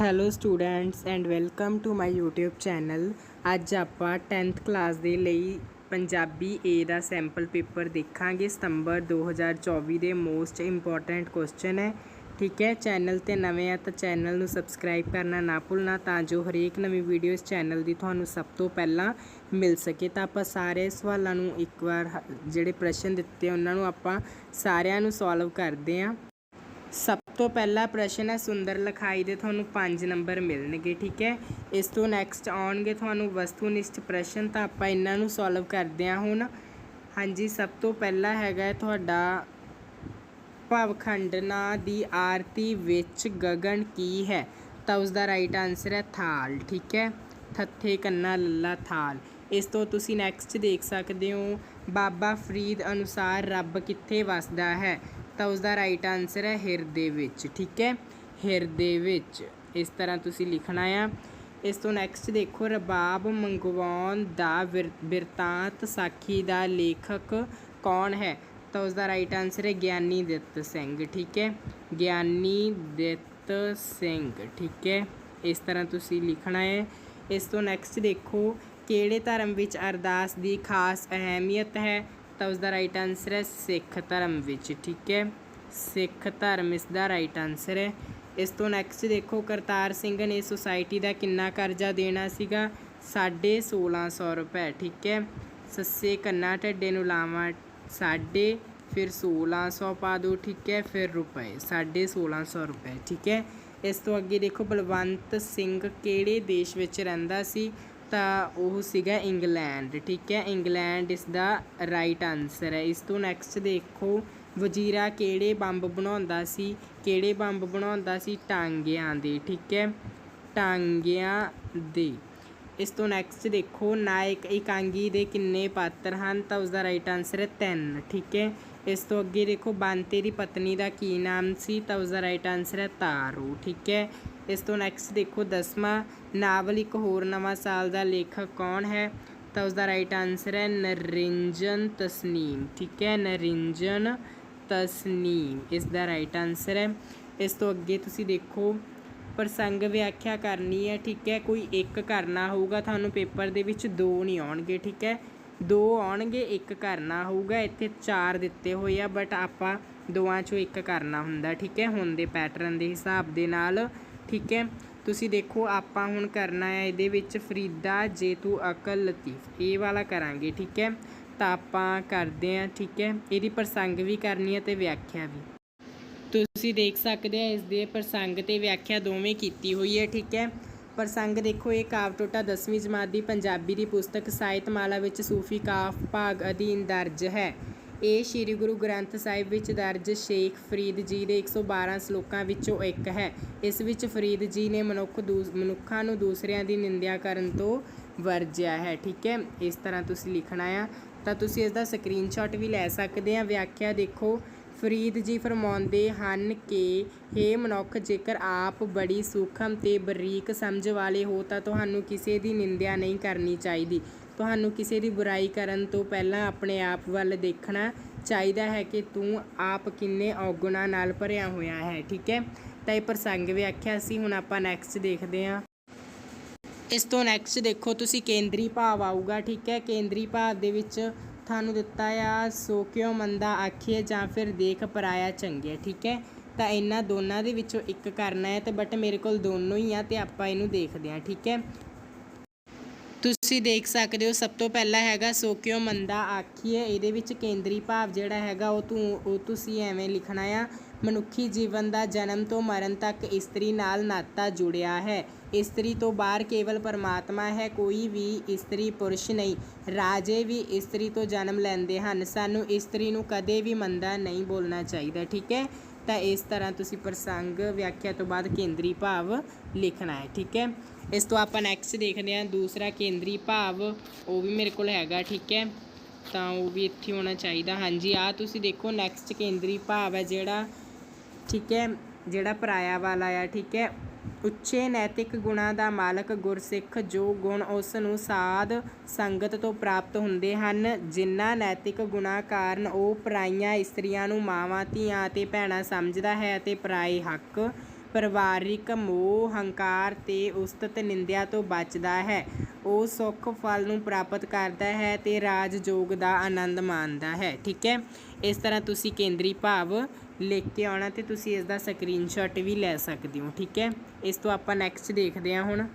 Hello students and welcome to my YouTube channel ਅੱਜ ਆਪਾਂ 10th class ਦੇ ਲਈ ਪੰਜਾਬੀ A ਦਾ ਸੈਂਪਲ ਪੇਪਰ ਦੇਖਾਂਗੇ ਸਤੰਬਰ 2024 ਦੇ ਮੋਸਟ ਇੰਪੋਰਟੈਂਟ ਕੁਐਸਚਨ ਹੈ। ਠੀਕ ਹੈ ਚੈਨਲ ਤੇ ਨਵੇਂ ਆ ਤਾਂ ਚੈਨਲ ਨੂੰ ਸਬਸਕ੍ਰਾਈਬ ਕਰਨਾ ਨਾ ਭੁੱਲਣਾ ਤਾਂ ਜੋ ਹਰੇਕ ਨਵੀਂ ਵੀਡੀਓ ਇਸ ਚੈਨਲ ਦੀ ਤੁਹਾਨੂੰ ਸਭ ਤੋਂ ਪਹਿਲਾਂ ਮਿਲ ਸਕੇ। ਤਾਂ ਆਪਾਂ ਸਾਰੇ ਸਵਾਲਾਂ ਨੂੰ ਇੱਕ ਵਾਰ ਜਿਹੜੇ ਪ੍ਰਸ਼ਨ ਦਿੱਤੇ ਉਹਨਾਂ ਨੂੰ ਆਪਾਂ ਸਾਰਿਆਂ ਨੂੰ ਸੋਲਵ ਕਰਦੇ ਹਾਂ। ਸਭ ਤੋਂ ਪਹਿਲਾ ਪ੍ਰਸ਼ਨ ਹੈ ਸੁੰਦਰ ਲਿਖਾਈ ਦੇ ਤੁਹਾਨੂੰ 5 ਨੰਬਰ ਮਿਲਣਗੇ, ਠੀਕ ਹੈ? ਇਸ ਤੋਂ ਨੈਕਸਟ ਆਉਣਗੇ ਤੁਹਾਨੂੰ ਵਸਤੂਨਿਸ਼ਟ ਪ੍ਰਸ਼ਨ, ਤਾਂ ਆਪਾਂ ਇਹਨਾਂ ਨੂੰ ਸੋਲਵ ਕਰਦੇ ਹਾਂ ਹੁਣ। ਹਾਂਜੀ, ਸਭ ਤੋਂ ਪਹਿਲਾ ਹੈਗਾ ਤੁਹਾਡਾ ਭਵਖੰਡਨਾ ਦੀ ਆਰਤੀ ਵਿੱਚ ਗਗਨ ਕੀ ਹੈ? ਤਾਂ ਉਸ ਦਾ ਰਾਈਟ ਆਨਸਰ ਹੈ ਥਾਲ, ਠੀਕ ਹੈ? ਥੱਥੇ ਕੰਨਾ ਲੱਲਾ ਥਾਲ। ਇਸ ਤੋਂ ਤੁਸੀਂ ਨੈਕਸਟ ਦੇਖ ਸਕਦੇ ਹੋ, ਬਾਬਾ ਫਰੀਦ ਅਨੁਸਾਰ ਰੱਬ ਕਿੱਥੇ ਵਸਦਾ ਹੈ? ਤਾਂ ਉਸ ਦਾ ਰਾਈਟ ਆਨਸਰ ਹੈ ਹਿਰਦੇ ਵਿੱਚ, ਠੀਕ ਹੈ? ਹਿਰਦੇ ਵਿੱਚ। ਇਸ ਤਰ੍ਹਾਂ ਤੁਸੀਂ ਲਿਖਣਾ ਆ। ਇਸ ਤੋਂ ਨੈਕਸਟ ਦੇਖੋ, ਰਬਾਬ ਮੰਗਵਾਉਣ ਦਾ ਵਿਰ- ਬਿਰਤਾਂਤ ਸਾਖੀ ਦਾ ਲੇਖਕ ਕੌਣ ਹੈ? ਤਾਂ ਉਸ ਦਾ ਰਾਈਟ ਆਨਸਰ ਹੈ ਗਿਆਨੀ ਦਿੱਤ ਸਿੰਘ, ਠੀਕ ਹੈ? ਗਿਆਨੀ ਦਿੱਤ ਸਿੰਘ, ਠੀਕ ਹੈ? ਇਸ ਤਰ੍ਹਾਂ ਤੁਸੀਂ ਲਿਖਣਾ ਹੈ। ਇਸ ਤੋਂ ਨੈਕਸਟ ਦੇਖੋ, ਕਿਹੜੇ ਧਰਮ ਵਿੱਚ ਅਰਦਾਸ ਦੀ ਖਾਸ ਅਹਿਮੀਅਤ ਹੈ? ਤਾਂ ਉਸ ਦਾ ਰਾਈਟ ਆਨਸਰ ਹੈ ਸਿੱਖ ਧਰਮ ਵਿੱਚ, ਠੀਕ ਹੈ? ਸਿੱਖ ਧਰਮ ਇਸ ਦਾ ਰਾਈਟ ਆਨਸਰ ਹੈ। ਇਸ ਤੋਂ ਨੈਕਸਟ ਦੇਖੋ, ਕਰਤਾਰ ਸਿੰਘ ਨੇ ਸੁਸਾਇਟੀ ਦਾ ਕਿੰਨਾ ਕਰਜ਼ਾ ਦੇਣਾ ਸੀਗਾ? 1650 ਰੁਪਏ, ਠੀਕ ਹੈ? ਸੱਸੇ ਕੰਨਾ ਢੱਡੇ ਨੂੰ ਲਾਵਾਂ, ਸਾਢੇ ਫਿਰ 1600 ਪਾ ਦਿਓ, ਠੀਕ ਹੈ? ਫਿਰ ਰੁਪਏ, ਸਾਢੇ 1600 ਰੁਪਏ, ਠੀਕ ਹੈ? ਇਸ ਤੋਂ ਅੱਗੇ ਦੇਖੋ, ਬਲਵੰਤ ਸਿੰਘ ਕਿਹੜੇ ਦੇਸ਼ ਵਿੱਚ ਰਹਿੰਦਾ ਸੀ? ਤਾਂ ਉਹ ਸੀਗਾ ਇੰਗਲੈਂਡ, ਠੀਕ ਹੈ? ਇੰਗਲੈਂਡ ਇਸ ਦਾ ਰਾਈਟ ਆਨਸਰ ਹੈ। ਇਸ ਤੋਂ ਨੈਕਸਟ ਦੇਖੋ, ਵਜ਼ੀਰਾ ਕਿਹੜੇ ਬੰਬ ਬਣਾਉਂਦਾ ਸੀ? ਕਿਹੜੇ ਬੰਬ ਬਣਾਉਂਦਾ ਸੀ? ਟਾਂਗਿਆਂ ਦੇ, ਠੀਕ ਹੈ? ਟਾਂਗਿਆਂ ਦੇ। ਇਸ ਤੋਂ ਨੈਕਸਟ ਦੇਖੋ, ਨਾਇਕ ਇਕਾਂਗੀ ਦੇ ਕਿੰਨੇ ਪਾਤਰ ਹਨ? ਤਾਂ ਉਸ ਦਾ ਰਾਈਟ ਆਨਸਰ ਹੈ 3 ਠੀਕ ਹੈ? ਇਸ ਤੋਂ ਅੱਗੇ ਦੇਖੋ, ਬਾਂਤੇ ਦੀ ਪਤਨੀ ਦਾ ਕੀ ਨਾਮ ਸੀ? ਤਾਂ ਉਸ ਦਾ ਰਾਈਟ ਆਨਸਰ ਹੈ ਤਾਰੂ, ਠੀਕ ਹੈ? ਇਸ ਤੋਂ ਨੈਕਸਟ ਦੇਖੋ ਦਸਵਾਂ ਨਾਵਲ, ਇੱਕ ਹੋਰ ਨਵਾਂ ਸਾਲ ਦਾ ਲੇਖਕ ਕੌਣ ਹੈ? ਤਾਂ ਉਸ ਦਾ ਰਾਈਟ ਆਨਸਰ ਹੈ ਨਰਿੰਜਨ ਤਸਨੀਮ, ਠੀਕ ਹੈ? ਨਰਿੰਜਨ ਤਸਨੀਮ ਇਸ ਦਾ ਰਾਈਟ ਆਨਸਰ ਹੈ। ਇਸ ਤੋਂ ਅੱਗੇ ਤੁਸੀਂ ਦੇਖੋ, ਪ੍ਰਸੰਗ ਵਿਆਖਿਆ ਕਰਨੀ ਹੈ, ਠੀਕ ਹੈ? ਕੋਈ ਇੱਕ ਕਰਨਾ ਹੋਊਗਾ, ਤੁਹਾਨੂੰ ਪੇਪਰ ਦੇ ਵਿੱਚ ਦੋ ਨਹੀਂ ਆਉਣਗੇ, ਠੀਕ ਹੈ? ਦੋ ਆਉਣਗੇ, ਇੱਕ ਕਰਨਾ ਹੋਊਗਾ, ਇੱਥੇ ਚਾਰ ਦਿੱਤੇ ਹੋਏ ਆ ਬਟ ਆਪਾਂ ਦੋਵਾਂ ਚੋਂ ਇੱਕ ਕਰਨਾ ਹੁੰਦਾ, ਠੀਕ ਹੈ? ਹੁਣ ਦੇ ਪੈਟਰਨ ਦੇ ਹਿਸਾਬ ਦੇ ਨਾਲ ਠੀਕ ਹੈ। ਤੁਸੀਂ ਦੇਖੋ, ਆਪਾਂ ਹੁਣ ਕਰਨਾ ਹੈ ਇਹਦੇ ਵਿੱਚ ਫਰੀਦਾ, ਜੇ ਤੂੰ ਅਕਲ ਲਤੀਫ। ਇਹ ਵਾਲਾ ਕਰਾਂਗੇ, ਠੀਕ ਹੈ। ਤਾਂ ਆਪਾਂ ਕਰਦੇ ਹਾਂ, ਠੀਕ ਹੈ। ਇਹਦੀ ਪ੍ਰਸੰਗ ਵੀ ਕਰਨੀ ਹੈ ਤੇ ਵਿਆਖਿਆ ਵੀ। ਤੁਸੀਂ ਦੇਖ ਸਕਦੇ ਹੋ ਇਸ ਦੇ ਪ੍ਰਸੰਗ ਤੇ ਵਿਆਖਿਆ ਦੋਵੇਂ ਕੀਤੀ ਹੋਈ ਹੈ, ਠੀਕ ਹੈ। ਪ੍ਰਸੰਗ ਦੇਖੋ, ਇਹ ਕਾਵ ਟੋਟਾ 10ਵੀਂ ਜਮਾਤ ਦੀ ਪੰਜਾਬੀ ਦੀ ਪੁਸਤਕ ਸਾਹਿਤਮਾਲਾ ਵਿੱਚ ਸੂਫੀ ਕਾਫ ਭਾਗ ਅਧੀਨ ਦਰਜ ਹੈ। ਇਹ ਸ੍ਰੀ ਗੁਰੂ ਗ੍ਰੰਥ ਸਾਹਿਬ ਵਿੱਚ ਦਰਜ ਸ਼ੇਖ ਫਰੀਦ ਜੀ ਦੇ 112 ਸ਼ਲੋਕਾਂ ਵਿੱਚੋਂ ਇੱਕ ਹੈ। ਇਸ ਵਿੱਚ ਫਰੀਦ ਜੀ ਨੇ ਮਨੁੱਖ ਦੂਸ- ਮਨੁੱਖਾਂ ਨੂੰ ਦੂਸਰਿਆਂ ਦੀ ਨਿੰਦਿਆ ਕਰਨ ਤੋਂ ਵਰਜਿਆ ਹੈ, ਠੀਕ ਹੈ? ਇਸ ਤਰ੍ਹਾਂ ਤੁਸੀਂ ਲਿਖਣਾ ਆ। ਤਾਂ ਤੁਸੀਂ ਇਸ ਦਾ ਸਕਰੀਨਸ਼ਾਟ ਵੀ ਲੈ ਸਕਦੇ ਆ। ਵਿਆਖਿਆ ਦੇਖੋ। ਫਰੀਦ ਜੀ ਫਰਮਾਉਂਦੇ ਹਨ ਕਿ, ਹੇ ਮਨੁੱਖ, ਜੇਕਰ ਆਪ ਬੜੀ ਸੂਖਮ ਤੇ ਬਰੀਕ ਸਮਝ ਵਾਲੇ ਹੋ ਤਾਂ ਤੁਹਾਨੂੰ ਕਿਸੇ ਦੀ ਨਿੰਦਿਆ ਨਹੀਂ ਕਰਨੀ ਚਾਹੀਦੀ। ਤੁਹਾਨੂੰ ਕਿਸੇ ਦੀ ਬੁਰਾਈ ਕਰਨ ਤੋਂ ਪਹਿਲਾਂ ਆਪਣੇ ਆਪ ਵੱਲ ਦੇਖਣਾ ਚਾਹੀਦਾ ਹੈ ਕਿ ਤੂੰ ਆਪ ਕਿੰਨੇ ਔਗੁਣਾਂ ਨਾਲ ਭਰਿਆ ਹੋਇਆ ਹੈ, ਠੀਕ ਹੈ? ਤਾਂ ਇਹ ਪ੍ਰਸੰਗ ਵਿਆਖਿਆ ਸੀ, ਹੁਣ ਆਪਾਂ ਨੈਕਸਟ ਦੇਖਦੇ ਹਾਂ। ਇਸ ਤੋਂ ਨੈਕਸਟ ਦੇਖੋ, ਤੁਸੀਂ ਕੇਂਦਰੀ ਭਾਵ ਆਊਗਾ, ਠੀਕ ਹੈ? ਕੇਂਦਰੀ ਭਾਵ ਦੇ ਵਿੱਚ ਤੁਹਾਨੂੰ ਦਿੱਤਾ ਆ, ਸੋ ਕਿਉ ਮੰਦਾ ਆਖੀਏ ਜਾਂ ਫਿਰ ਦੇਖ ਪਰਾਇਆ ਚੰਗੇ ਠੀਕ ਹੈ? ਤਾਂ ਇਹਨਾਂ ਦੋਨਾਂ ਦੇ ਵਿੱਚੋਂ ਇੱਕ ਕਰਨਾ ਹੈ ਤੇ ਬਟ ਮੇਰੇ ਕੋਲ ਦੋਨੋਂ ਹੀ ਆ ਤੇ ਆਪਾਂ ਇਹਨੂੰ ਦੇਖਦੇ ਹਾਂ, ਠੀਕ ਹੈ? ਤੁਸੀਂ ਦੇਖ ਸਕਦੇ ਹੋ, ਸਭ ਤੋਂ ਪਹਿਲਾਂ ਹੈਗਾ ਸੋ ਕਿਉਂ ਮੰਦਾ ਆਖੀਏ। ਇਹਦੇ ਵਿੱਚ ਕੇਂਦਰੀ ਭਾਵ ਜਿਹੜਾ ਹੈਗਾ, ਉਹ ਤੂੰ, ਉਹ ਤੁਸੀਂ ਐਵੇਂ ਲਿਖਣਾ ਆ, ਮਨੁੱਖੀ ਜੀਵਨ ਦਾ ਜਨਮ ਤੋਂ ਮਰਨ ਤੱਕ ਇਸਤਰੀ ਨਾਲ ਨਾਤਾ ਜੁੜਿਆ ਹੈ। ਇਸਤਰੀ ਤੋਂ ਬਾਹਰ ਕੇਵਲ ਪਰਮਾਤਮਾ ਹੈ, ਕੋਈ ਵੀ ਇਸਤਰੀ ਪੁਰਸ਼ ਨਹੀਂ। ਰਾਜੇ ਵੀ ਇਸਤਰੀ ਤੋਂ ਜਨਮ ਲੈਂਦੇ ਹਨ। ਸਾਨੂੰ ਇਸਤਰੀ ਨੂੰ ਕਦੇ ਵੀ ਮੰਦਾ ਨਹੀਂ ਬੋਲਣਾ ਚਾਹੀਦਾ, ਠੀਕ ਹੈ? ਤਾਂ ਇਸ ਤਰ੍ਹਾਂ ਤੁਸੀਂ ਪ੍ਰਸੰਗ ਵਿਆਖਿਆ ਤੋਂ ਬਾਅਦ ਕੇਂਦਰੀ ਭਾਵ ਲਿਖਣਾ ਹੈ, ਠੀਕ ਹੈ? ਇਸ ਤੋਂ ਆਪਾਂ ਨੈਕਸਟ ਦੇਖਦੇ ਹਾਂ ਦੂਸਰਾ ਕੇਂਦਰੀ ਭਾਵ, ਉਹ ਵੀ ਮੇਰੇ ਕੋਲ ਹੈਗਾ, ਠੀਕ ਹੈ? ਤਾਂ ਉਹ ਵੀ ਇੱਥੇ ਹੋਣਾ ਚਾਹੀਦਾ। ਹਾਂਜੀ ਆ ਤੁਸੀਂ ਦੇਖੋ ਨੈਕਸਟ ਕੇਂਦਰੀ ਭਾਵ ਹੈ ਜਿਹੜਾ, ਠੀਕ ਹੈ? ਜਿਹੜਾ ਪਰਾਇਆ ਵਾਲਾ ਆ, ਠੀਕ ਹੈ? ਉੱਚੇ ਨੈਤਿਕ ਗੁਣਾਂ ਦਾ ਮਾਲਕ ਗੁਰਸਿੱਖ ਜੋ ਗੁਣ ਉਸ ਨੂੰ ਸਾਧ ਸੰਗਤ ਤੋਂ ਪ੍ਰਾਪਤ ਹੁੰਦੇ ਹਨ, ਜਿਨ੍ਹਾਂ ਨੈਤਿਕ ਗੁਣਾਂ ਕਾਰਨ ਉਹ ਪਰਾਈਆਂ ਇਸਤਰੀਆਂ ਨੂੰ ਮਾਵਾਂ, ਧੀਆਂ ਅਤੇ ਭੈਣਾਂ ਸਮਝਦਾ ਹੈ ਅਤੇ ਪਰਾਏ ਹੱਕ ਪਰਿਵਾਰਿਕ ਮੋਹ, ਹੰਕਾਰ ਤੇ ਉਸਤਤ ਨਿੰਦਿਆ ਤੋਂ ਬਚਦਾ ਹੈ। ਉਹ ਸੁੱਖ ਫਲ ਨੂੰ ਪ੍ਰਾਪਤ ਕਰਦਾ ਹੈ ਤੇ ਰਾਜ ਜੋਗ ਦਾ ਆਨੰਦ ਮਾਣਦਾ ਹੈ। ਠੀਕ ਹੈ? ਇਸ ਤਰ੍ਹਾਂ ਤੁਸੀਂ ਕੇਂਦਰੀ ਭਾਵ ਲਿਖ ਕੇ ਆਉਣਾ ਤੇ ਤੁਸੀਂ ਇਸ ਦਾ ਸਕਰੀਨਸ਼ਾਟ ਵੀ ਲੈ ਸਕਦੇ ਹੋ। ਠੀਕ ਹੈ? ਇਸ ਤੋਂ ਆਪਾਂ ਨੈਕਸਟ ਦੇਖਦੇ ਹਾਂ ਹੁਣ।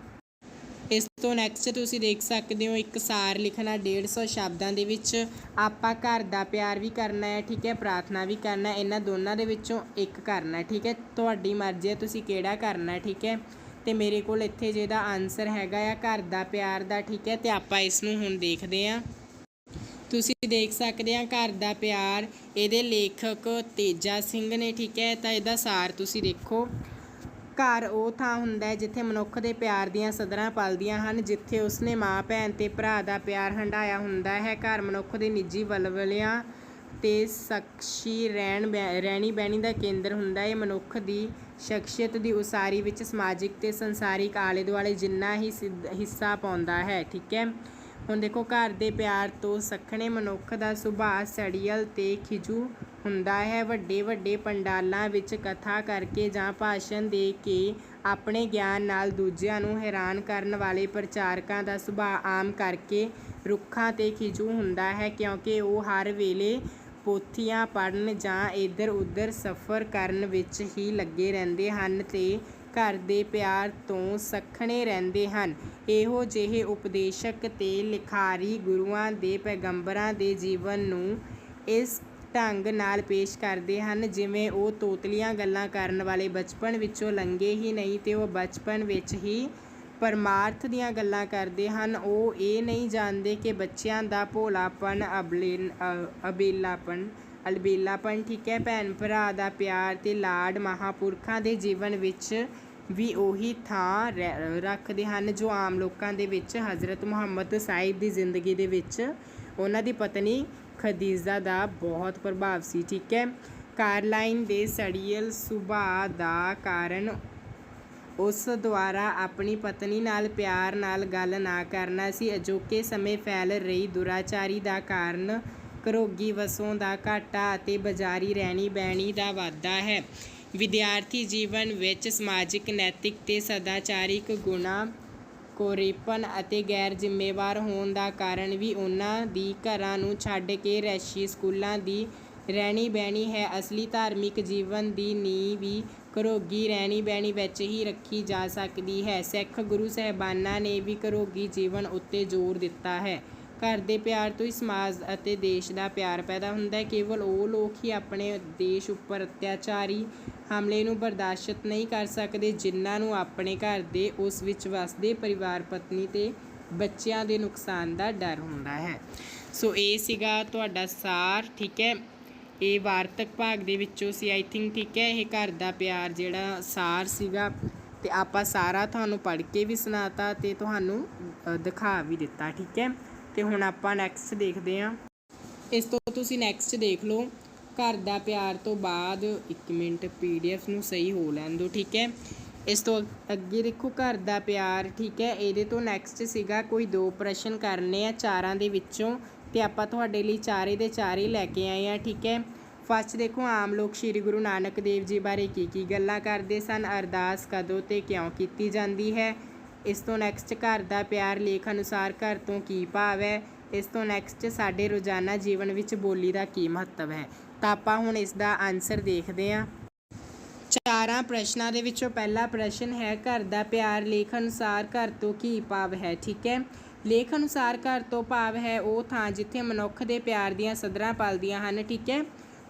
ਇਸ ਤੋਂ ਨੈਕਸਟ ਤੁਸੀਂ ਦੇਖ ਸਕਦੇ ਹੋ ਇੱਕ ਸਾਰ ਲਿਖਣਾ 150 ਸ਼ਬਦਾਂ ਦੇ ਵਿੱਚ ਆਪਾਂ ਘਰ ਦਾ ਪਿਆਰ ਵੀ ਕਰਨਾ ਹੈ, ਠੀਕ ਹੈ, ਪ੍ਰਾਰਥਨਾ ਵੀ ਕਰਨਾ ਹੈ, ਇਹਨਾਂ ਦੋਨਾਂ ਦੇ ਵਿੱਚੋਂ ਇੱਕ ਕਰਨਾ ਠੀਕ ਹੈ, ਤੁਹਾਡੀ ਮਰਜ਼ੀ ਹੈ, ਤੁਸੀਂ ਕਿਹੜਾ ਕਰਨਾ ਠੀਕ ਹੈ, ਤੇ ਮੇਰੇ ਕੋਲ ਇੱਥੇ ਜਿਹਦਾ ਆਨਸਰ ਹੈਗਾ ਆ ਘਰ ਦਾ ਪਿਆਰ ਦਾ, ਠੀਕ ਹੈ, ਤੇ ਆਪਾਂ ਇਸ ਨੂੰ ਹੁਣ ਦੇਖਦੇ ਹਾਂ। ਤੁਸੀਂ ਦੇਖ ਸਕਦੇ ਆ ਘਰ ਦਾ ਪਿਆਰ, ਇਹਦੇ ਲੇਖਕ ਤੇਜਾ ਸਿੰਘ ਨੇ, ਠੀਕ ਹੈ, ਤਾਂ ਇਹਦਾ ਸਾਰ ਤੁਸੀਂ ਦੇਖੋ। ਘਰ ਉਹ ਥਾਂ ਹੁੰਦਾ ਹੈ ਜਿੱਥੇ ਮਨੁੱਖ ਦੇ ਪਿਆਰ ਦੀਆਂ ਸਦਰਾਂ ਪਲਦੀਆਂ ਹਨ, ਜਿੱਥੇ ਉਸਨੇ ਮਾਂ, ਭੈਣ ਤੇ ਭਰਾ ਦਾ ਪਿਆਰ ਹੰਢਾਇਆ ਹੁੰਦਾ ਹੈ। ਘਰ ਮਨੁੱਖ ਦੇ ਨਿੱਜੀ ਵਲਵਲਿਆਂ ਤੇ ਸ਼ਖਸੀ ਰਹਿਣ ਬੈ- ਰਹਿਣੀ ਬਹਿਣੀ ਦਾ ਕੇਂਦਰ ਹੁੰਦਾ ਹੈ। ਮਨੁੱਖ ਦੀ ਸ਼ਖਸੀਅਤ ਦੀ ਉਸਾਰੀ ਵਿੱਚ ਸਮਾਜਿਕ ਤੇ ਸੰਸਾਰਿਕ ਆਲੇ ਦੁਆਲੇ ਜਿੰਨਾ ਹੀ ਸਿੱਧ- ਹਿੱਸਾ ਪਾਉਂਦਾ ਹੈ, ਠੀਕ ਹੈ? ਹੁਣ ਦੇਖੋ, ਘਰ ਦੇ ਪਿਆਰ ਤੋਂ ਸਖਣੇ ਮਨੁੱਖ ਦਾ ਸੁਭਾਅ ਸੜੀਅਲ ਤੇ ਖਿਜੂ ਹੁੰਦਾ ਹੈ। ਵੱਡੇ ਵੱਡੇ ਪੰਡਾਲਾਂ ਵਿੱਚ ਕਥਾ ਕਰਕੇ ਜਾਂ ਭਾਸ਼ਣ ਦੇ ਕੇ ਆਪਣੇ ਗਿਆਨ ਨਾਲ ਦੂਜਿਆਂ ਨੂੰ ਹੈਰਾਨ ਕਰਨ ਵਾਲੇ ਪ੍ਰਚਾਰਕਾਂ ਦਾ ਸੁਭਾਅ ਆਮ ਕਰਕੇ ਰੁੱਖਾਂ ਤੇ ਖਿਜੂ ਹੁੰਦਾ ਹੈ, ਕਿਉਂਕਿ ਉਹ ਹਰ ਵੇਲੇ ਪੋਥੀਆਂ ਪੜ੍ਹਨ ਜਾਂ ਇੱਧਰ ਉੱਧਰ ਸਫ਼ਰ ਕਰਨ ਵਿੱਚ ਹੀ ਲੱਗੇ ਰਹਿੰਦੇ ਹਨ ਤੇ ਘਰ ਦੇ ਪਿਆਰ ਤੋਂ ਸਖਣੇ ਰਹਿੰਦੇ ਹਨ। ਇਹੋ ਜਿਹੇ ਉਪਦੇਸ਼ਕ ਤੇ ਲਿਖਾਰੀ ਗੁਰੂਆਂ ਦੇ ਪੈਗੰਬਰਾਂ ਦੇ ਜੀਵਨ ਨੂੰ ਇਸ ਢੰਗ ਨਾਲ ਪੇਸ਼ ਕਰਦੇ ਹਨ, ਜਿਵੇਂ ਉਹ ਤੋਤਲੀਆਂ ਗੱਲਾਂ ਕਰਨ ਵਾਲੇ ਬਚਪਨ ਵਿੱਚੋਂ ਲੰਘੇ ਹੀ ਨਹੀਂ ਤੇ ਉਹ ਬਚਪਨ ਵਿੱਚ ਹੀ ਪਰਮਾਰਥ ਦੀਆਂ ਗੱਲਾਂ ਕਰਦੇ ਹਨ। ਉਹ ਇਹ ਨਹੀਂ ਜਾਣਦੇ ਕਿ ਬੱਚਿਆਂ ਦਾ ਭੋਲਾਪਨ ਅਬਲੇ ਅਬੇਲਾਪਨ, ਅਲਬੇਲਾਪਨ, ਠੀਕ ਹੈ, ਭੈਣ ਭਰਾ ਦਾ ਪਿਆਰ ਤੇ ਲਾਡ ਮਹਾਪੁਰਖਾਂ ਦੇ ਜੀਵਨ ਵਿੱਚ ਵੀ ਉਹੀ ਥਾਂ ਰਹਿ- ਰੱਖਦੇ ਹਨ ਜੋ ਆਮ ਲੋਕਾਂ ਦੇ ਵਿੱਚ ਹਜ਼ਰਤ ਮੁਹੰਮਦ ਸਾਹਿਬ ਦੀ ਜ਼ਿੰਦਗੀ ਦੇ ਵਿੱਚ ਉਹਨਾਂ ਦੀ ਪਤਨੀ ਖਦੀਜਾ ਦਾ ਬਹੁਤ ਪ੍ਰਭਾਵ ਸੀ, ਠੀਕ ਹੈ। ਕਾਰਲਾਈਨ ਦੇ ਸੜੀਅਲ ਸੁਭਾਅ ਦਾ ਕਾਰਨ ਉਸ ਦੁਆਰਾ ਆਪਣੀ ਪਤਨੀ ਨਾਲ ਪਿਆਰ ਨਾਲ ਗੱਲ ਨਾ ਕਰਨਾ ਸੀ। ਅਜੋਕੇ ਸਮੇਂ ਫੈਲ ਰਹੀ ਦੁਰਾਚਾਰੀ ਦਾ ਕਾਰਨ ਘਰੋਗੀ ਵਸੋਂ ਦਾ ਘਾਟਾ ਅਤੇ ਬਾਜ਼ਾਰੀ ਰਹਿਣੀ ਬਹਿਣੀ ਦਾ ਵਾਧਾ ਹੈ। ਵਿਦਿਆਰਥੀ ਜੀਵਨ ਵਿੱਚ ਸਮਾਜਿਕ, ਨੈਤਿਕ ਤੇ ਸਦਾਚਾਰਿਕ ਗੁਣਾਂ ਕੋਰੇਪਨ ਅਤੇ ਗੈਰ ਜ਼ਿੰਮੇਵਾਰ ਹੋਣ ਦਾ ਕਾਰਨ ਵੀ ਉਹਨਾਂ ਦੀ ਘਰਾਂ ਨੂੰ ਛੱਡ ਕੇ ਰੈਸ਼ੀ ਸਕੂਲਾਂ ਦੀ ਰਹਿਣੀ ਬਹਿਣੀ ਹੈ। ਅਸਲੀ ਧਾਰਮਿਕ ਜੀਵਨ ਦੀ ਨੀਂਹ ਵੀ ਘਰੋਗੀ ਰਹਿਣੀ ਬਹਿਣੀ ਵਿੱਚ ਹੀ ਰੱਖੀ ਜਾ ਸਕਦੀ ਹੈ। ਸਿੱਖ ਗੁਰੂ ਸਾਹਿਬਾਨਾਂ ਨੇ ਵੀ ਘਰੋਗੀ ਜੀਵਨ ਉੱਤੇ ਜ਼ੋਰ ਦਿੱਤਾ ਹੈ। ਘਰ ਦੇ ਪਿਆਰ ਤੋਂ ਹੀ ਸਮਾਜ ਅਤੇ ਦੇਸ਼ ਦਾ ਪਿਆਰ ਪੈਦਾ ਹੁੰਦਾ ਹੈ। ਕੇਵਲ ਉਹ ਲੋਕ ਹੀ ਆਪਣੇ ਦੇਸ਼ ਉੱਪਰ ਅਤਿਆਚਾਰੀ ਹਮਲੇ ਨੂੰ ਬਰਦਾਸ਼ਤ ਨਹੀਂ ਕਰ ਸਕਦੇ ਜਿਨ੍ਹਾਂ ਨੂੰ ਆਪਣੇ ਘਰ ਦੇ ਉਸ ਵਿੱਚ ਵਸਦੇ ਪਰਿਵਾਰ, ਪਤਨੀ ਤੇ ਬੱਚਿਆਂ ਦੇ ਨੁਕਸਾਨ ਦਾ ਡਰ ਹੁੰਦਾ ਹੈ। ਸੋ ਇਹ ਸੀਗਾ ਤੁਹਾਡਾ ਸਾਰ, ਠੀਕ ਹੈ? ਇਹ ਵਾਰਤਕ ਭਾਗ ਦੇ ਵਿੱਚੋਂ ਸੀ ਆਈ ਥਿੰਕ ਠੀਕ ਹੈ? ਇਹ ਘਰ ਦਾ ਪਿਆਰ ਜਿਹੜਾ ਸਾਰ ਸੀਗਾ ਤੇ ਆਪਾਂ ਸਾਰਾ ਤੁਹਾਨੂੰ ਪੜ੍ਹ ਕੇ ਵੀ ਸੁਣਾਤਾ ਤੇ ਤੁਹਾਨੂੰ ਦਿਖਾ ਵੀ ਦਿੱਤਾ, ਠੀਕ ਹੈ? ਤੇ ਹੁਣ ਆਪਾਂ ਨੈਕਸਟ ਦੇਖਦੇ ਹਾਂ। ਇਸ ਤੋਂ ਤੁਸੀਂ ਨੈਕਸਟ ਦੇਖ ਲਓ, ਘਰ ਦਾ ਪਿਆਰ ਤੋਂ ਬਾਅਦ 1 ਮਿੰਟ ਪੀਡੀਐਫ ਨੂੰ ਸਹੀ ਹੋ ਲੈਣ ਦਿਓ, ਠੀਕ ਹੈ? ਇਸ ਤੋਂ ਅੱਗੇ ਦੇਖੋ, ਘਰ ਦਾ ਪਿਆਰ, ਠੀਕ ਹੈ? ਇਹਦੇ ਤੋਂ ਨੈਕਸਟ ਸੀਗਾ ਕੋਈ ਦੋ ਪ੍ਰਸ਼ਨ ਕਰਨੇ ਆ ਚਾਰਾਂ ਦੇ ਵਿੱਚੋਂ ਤੇ ਆਪਾਂ ਤੁਹਾਡੇ ਲਈ ਚਾਰੇ ਦੇ ਚਾਰੇ ਲੈ ਕੇ ਆਏ ਆ ਠੀਕ ਹੈ? ਫਸਟ ਦੇਖੋ, ਆਮ ਲੋਕ ਸ੍ਰੀ ਗੁਰੂ ਨਾਨਕ ਦੇਵ ਜੀ ਬਾਰੇ ਕੀ ਕੀ ਗੱਲਾਂ ਕਰਦੇ ਸਨ? ਅਰਦਾਸ ਕਦੋਂ ਤੇ ਕਿਉਂ ਕੀਤੀ ਜਾਂਦੀ ਹੈ? ਇਸ ਤੋਂ ਨੈਕਸਟ ਘਰ ਦਾ ਪਿਆਰ ਲੇਖ ਅਨੁਸਾਰ ਘਰ ਤੋਂ ਕੀ ਭਾਵ ਹੈ? ਇਸ ਤੋਂ ਨੈਕਸਟ ਸਾਡੇ ਰੋਜ਼ਾਨਾ ਜੀਵਨ ਵਿੱਚ ਬੋਲੀ ਦਾ ਕੀ ਮਹੱਤਵ ਹੈ? ਤਾਂ ਆਪਾਂ ਹੁਣ ਇਸ ਦਾ ਆਨਸਰ ਦੇਖਦੇ ਹਾਂ। ਚਾਰਾਂ ਪ੍ਰਸ਼ਨਾਂ ਦੇ ਵਿੱਚੋਂ ਪਹਿਲਾ ਪ੍ਰਸ਼ਨ ਹੈ, ਘਰ ਦਾ ਪਿਆਰ ਲੇਖ ਅਨੁਸਾਰ ਘਰ ਤੋਂ ਕੀ ਭਾਵ ਹੈ? ਠੀਕ ਹੈ। ਲੇਖ ਅਨੁਸਾਰ ਘਰ ਤੋਂ ਭਾਵ ਹੈ ਉਹ ਥਾਂ ਜਿੱਥੇ ਮਨੁੱਖ ਦੇ ਪਿਆਰ ਦੀਆਂ ਸਦਰਾਂ ਪਲਦੀਆਂ ਹਨ, ਠੀਕ ਹੈ।